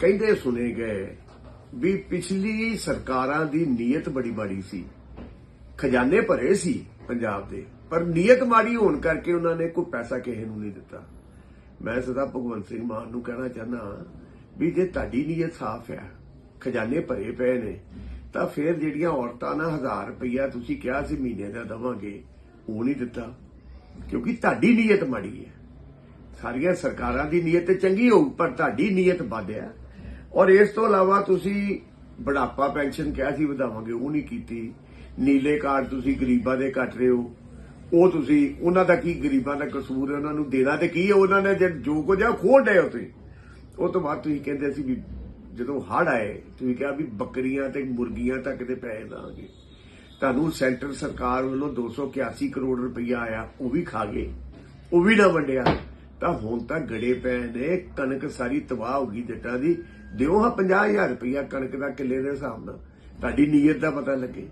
ਕਹਿੰਦੇ ਸੁਣੇ ਗਏ ਵੀ ਪਿਛਲੀ ਸਰਕਾਰਾਂ ਦੀ ਨੀਅਤ ਬੜੀ ਮਾੜੀ ਸੀ। ਖਜ਼ਾਨੇ ਭਰੇ ਸੀ ਪੰਜਾਬ ਦੇ, ਪਰ ਨੀਅਤ ਮਾੜੀ ਹੋਣ ਕਰਕੇ ਉਹਨਾਂ ਨੇ ਕੋਈ ਪੈਸਾ ਕਿਸੇ ਨੂੰ ਨਹੀਂ ਦਿੱਤਾ। ਮੈਂ ਸਦਾ ਭਗਵੰਤ ਸਿੰਘ ਮਾਨ ਨੂੰ ਕਹਿਣਾ ਚਾਹੁੰਦਾ ਵੀ ਜੇ ਤੁਹਾਡੀ ਨੀਅਤ ਸਾਫ਼ ਹੈ, ਖਜ਼ਾਨੇ ਭਰੇ ਪਏ ਨੇ, ਤਾਂ ਫਿਰ ਜਿਹੜੀਆਂ ਔਰਤਾਂ ਨਾਲ 1000 ਰੁਪਇਆ ਤੁਸੀਂ ਕਿਹਾ ਸੀ ਮਹੀਨੇ ਦਾ ਦਵਾਂਗੇ ਉਹ ਨਹੀਂ ਦਿੱਤਾ, ਕਿਉਂਕਿ ਤੁਹਾਡੀ ਨੀਅਤ ਮਾੜੀ ਹੈ। ਸਾਰੀਆਂ ਸਰਕਾਰਾਂ ਦੀ ਨੀਅਤ ਤੇ ਚੰਗੀ ਹੋਊ, ਪਰ ਤੁਹਾਡੀ ਨੀਅਤ ਵਧਿਆ ਔਰ ਇਸ ਤੋਂ ਇਲਾਵਾ ਤੁਸੀਂ ਬੁਢਾਪਾ ਪੈਨਸ਼ਨ ਕਿਹਾ ਸੀ, ਵਧਾਵਾਂਗੇ, ਉਹ ਨਹੀਂ ਕੀਤੀ। ਨੀਲੇ ਕਾਰਡ ਤੁਸੀਂ ਗਰੀਬਾਂ ਦੇ ਕੱਟ ਰਹੇ ਹੋ। ਉਹ ਤੁਸੀਂ, ਉਹਨਾਂ ਦਾ ਕੀ ਗਰੀਬਾਂ ਦਾ ਕਸੂਰ ਹੈ, ਉਹਨਾਂ ਨੂੰ ਦੇਣਾ ਤੇ ਕੀ ਹੈ? ਉਹਨਾਂ ਨੇ ਜੋ ਕੁਝ ਆ ਖੋਹ ਡਏ ਹੋ ਤੁਸੀਂ ਉਹ ਤੋਂ ਬਾਅਦ ਤੁਸੀਂ ਕਹਿੰਦੇ ਸੀ ਵੀ ਜਦੋਂ ਹੜ ਆਏ, ਤੁਸੀਂ ਕਿਹਾ ਵੀ ਬੱਕਰੀਆਂ ਤੇ ਮੁਰਗੀਆਂ ਤੱਕ ਦੇ ਪੈਸੇ ਦਾਂਗੇ ਤੁਹਾਨੂੰ ਸੈਂਟਰ ਸਰਕਾਰ ਵੱਲੋਂ 281 ਕਰੋੜ ਰੁਪਈਆ ਆਇਆ, ਉਹ ਵੀ ਖਾ ਗਏ। ਉਹ ਵੀ ਨਾ ਵੰਡਿਆ। ਤਾਂ ਹੁਣ ਤਾਂ ਗੜੇ ਪੈ ਨੇ, ਕਣਕ ਸਾਰੀ ਤਬਾਹ ਹੋ ਗਈ ਜੱਟਾਂ ਦੀ। ਦਿਓ ਹਾਂ 50000 ਰੁਪਈਆ ਕਣਕ ਦਾ ਕਿੱਲੇ ਦੇ ਹਿਸਾਬ ਨਾਲ। ਤੁਹਾਡੀ ਨੀਅਤ ਦਾ ਪਤਾ ਲੱਗੇ।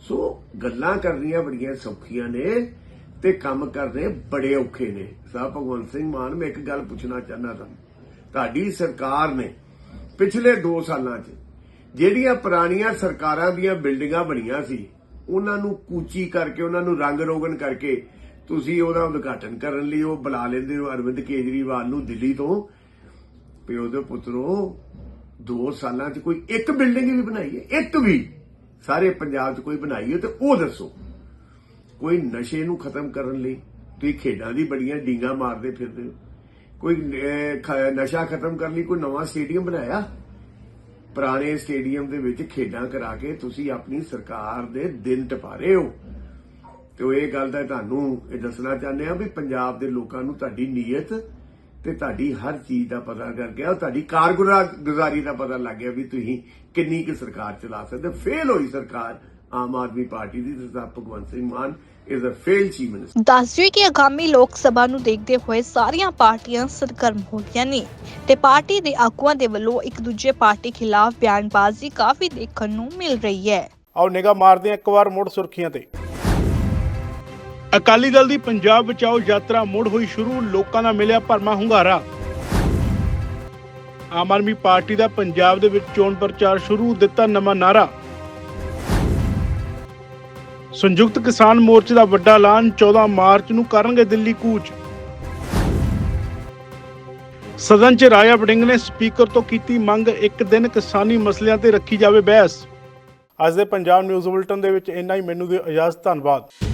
ਸੋ ਗੱਲਾਂ ਕਰਨੀਆਂ ਬੜੀਆਂ ਸੌਖੀਆਂ ਨੇ ਤੇ ਕੰਮ ਕਰਨੇ ਬੜੇ ਔਖੇ ਨੇ। ਸਾਹਿਬ ਭਗਵੰਤ ਸਿੰਘ ਮਾਨ, ਮੈਂ ਇੱਕ ਗੱਲ ਪੁੱਛਣਾ ਚਾਹੁੰਦਾ ਤੁਹਾਨੂੰ। ਤੁਹਾਡੀ ਸਰਕਾਰ ਨੇ ਪਿਛਲੇ 2 ਸਾਲਾਂ 'ਚ ਜਿਹੜੀਆਂ ਪੁਰਾਣੀਆਂ ਸਰਕਾਰਾਂ ਦੀਆਂ ਬਿਲਡਿੰਗਾਂ ਬਣੀਆਂ ਸੀ, ਉਹਨਾਂ ਨੂੰ ਕੂਚੀ ਕਰਕੇ, ਉਹਨਾਂ ਨੂੰ ਰੰਗ ਰੋਗਨ ਕਰਕੇ ਤੁਸੀਂ ਉਹਦਾ ਉਦਘਾਟਨ ਕਰਨ ਲਈ ਉਹ ਬੁਲਾ ਲੈਂਦੇ ਹੋ ਅਰਵਿੰਦ ਕੇਜਰੀਵਾਲ ਨੂੰ ਦਿੱਲੀ ਤੋਂ। ਪਿਓ ਦੇ ਪੁੱਤਰੋ 2 ਸਾਲਾਂ 'ਚ ਕੋਈ ਇੱਕ ਬਿਲਡਿੰਗ ਵੀ ਬਣਾਈ ਹੈ, ਇੱਕ ਵੀ ਸਾਰੇ ਪੰਜਾਬ 'ਚ ਕੋਈ ਬਣਾਈ ਹੈ ਤੇ ਉਹ ਦੱਸੋ। ਕੋਈ ਨਸ਼ੇ ਨੂੰ ਖਤਮ ਕਰਨ ਲਈ ਤੁਸੀਂ ਖੇਡਾਂ ਦੀ ਬੜੀਆਂ ਡੀਂਗਾ ਮਾਰਦੇ ਫਿਰਦੇ ਹੋ। ਕੋਈ ਨਸ਼ਾ ਖਤਮ ਕਰਨ ਲਈ ਕੋਈ ਨਵਾਂ ਸਟੇਡੀਅਮ ਬਣਾਇਆ? ਪੁਰਾਣੇ ਸਟੇਡੀਅਮ ਦੇ ਵਿੱਚ ਖੇਡਾਂ ਕਰਾ ਕੇ ਤੁਸੀਂ ਆਪਣੀ ਸਰਕਾਰ ਦੇ ਦਿਨ ਟਪਾ ਰਹੇ ਹੋ। ਤੇ ਉਹ ਇਹ ਗੱਲ ਦਾ ਤੁਹਾਨੂੰ ਇਹ ਦੱਸਣਾ ਚਾਹੁੰਦੇ ਆ ਵੀ ਪੰਜਾਬ ਦੇ ਲੋਕਾਂ ਨੂੰ ਤੁਹਾਡੀ ਨੀਅਤ ਤੇ ਤੁਹਾਡੀ ਹਰ ਚੀਜ਼ ਦਾ ਪਤਾ ਕਰ ਗਿਆ ਔਰ ਤੁਹਾਡੀ ਕਾਰਗੁਜ਼ਾਰੀ ਦਾ ਪਤਾ ਲੱਗ ਗਿਆ ਵੀ ਤੁਸੀਂ ਕਿੰਨੀ ਕੁ ਸਰਕਾਰ ਚਲਾ ਸਕਦੇ ਫੇਲ ਹੋਈ ਸਰਕਾਰ ਆਮ ਆਦਮੀ ਪਾਰਟੀ ਦੀ ਤੇ Sardar Bhagwant Singh Mann. Is a fail chief minister ਦੱਸ ਦਈਏ ਕਿ ਆਗਾਮੀ ਲੋਕ ਸਭਾ ਨੂੰ ਦੇਖਦੇ ਹੋਏ ਸਾਰੀਆਂ ਪਾਰਟੀਆਂ ਸਰਗਰਮ ਹੋ ਗਈਆਂ ਨੇ ਤੇ ਪਾਰਟੀ ਦੇ ਆਗੂਆਂ ਦੇ ਵੱਲੋਂ ਇੱਕ ਦੂਜੇ ਪਾਰਟੀ ਖਿਲਾਫ ਬਿਆਨਬਾਜ਼ੀ ਕਾਫੀ ਦੇਖਣ ਨੂੰ ਮਿਲ ਰਹੀ ਹੈ। ਆਓ ਨਿਗਾਹ ਮਾਰਦੇ ਹਾਂ ਇੱਕ ਵਾਰ ਮੁੜ ਸੁਰਖੀਆਂ ਤੇ। ਅਕਾਲੀ ਦਲ ਦੀ ਪੰਜਾਬ ਬਚਾਓ ਯਾਤਰਾ ਮੁੜ ਹੋਈ ਸ਼ੁਰੂ ਲੋਕਾਂ ਦਾ ਮਿਲਿਆ ਭਰਮਾ ਹੁੰਗਾਰਾ। ਆਮ ਆਦਮੀ ਪਾਰਟੀ ਦਾ ਪੰਜਾਬ ਦੇ ਵਿੱਚ ਚੋਣ ਪ੍ਰਚਾਰ ਸ਼ੁਰੂ ਦਿੱਤਾ ਨਵਾਂ ਨਾਰਾ ਸੰਯੁਕਤ ਕਿਸਾਨ ਮੋਰਚੇ ਦਾ ਵੱਡਾ ਐਲਾਨ 14 ਮਾਰਚ ਨੂੰ ਕਰਨਗੇ ਦਿੱਲੀ ਕੂਚ। ਸਦਨ 'ਚ ਰਾਜਾ ਵੜਿੰਗ ਨੇ ਸਪੀਕਰ ਤੋਂ ਕੀਤੀ ਮੰਗ, ਇੱਕ ਦਿਨ ਕਿਸਾਨੀ ਮਸਲਿਆਂ ਤੇ ਰੱਖੀ ਜਾਵੇ ਬਹਿਸ। ਅੱਜ ਦੇ ਪੰਜਾਬ ਨਿਊਜ਼ ਬੁਲਟਨ ਦੇ ਵਿੱਚ ਇੰਨਾ ਹੀ। ਮੈਨੂੰ ਦਿਓ ਇਜਾਜ਼ਤ, ਧੰਨਵਾਦ।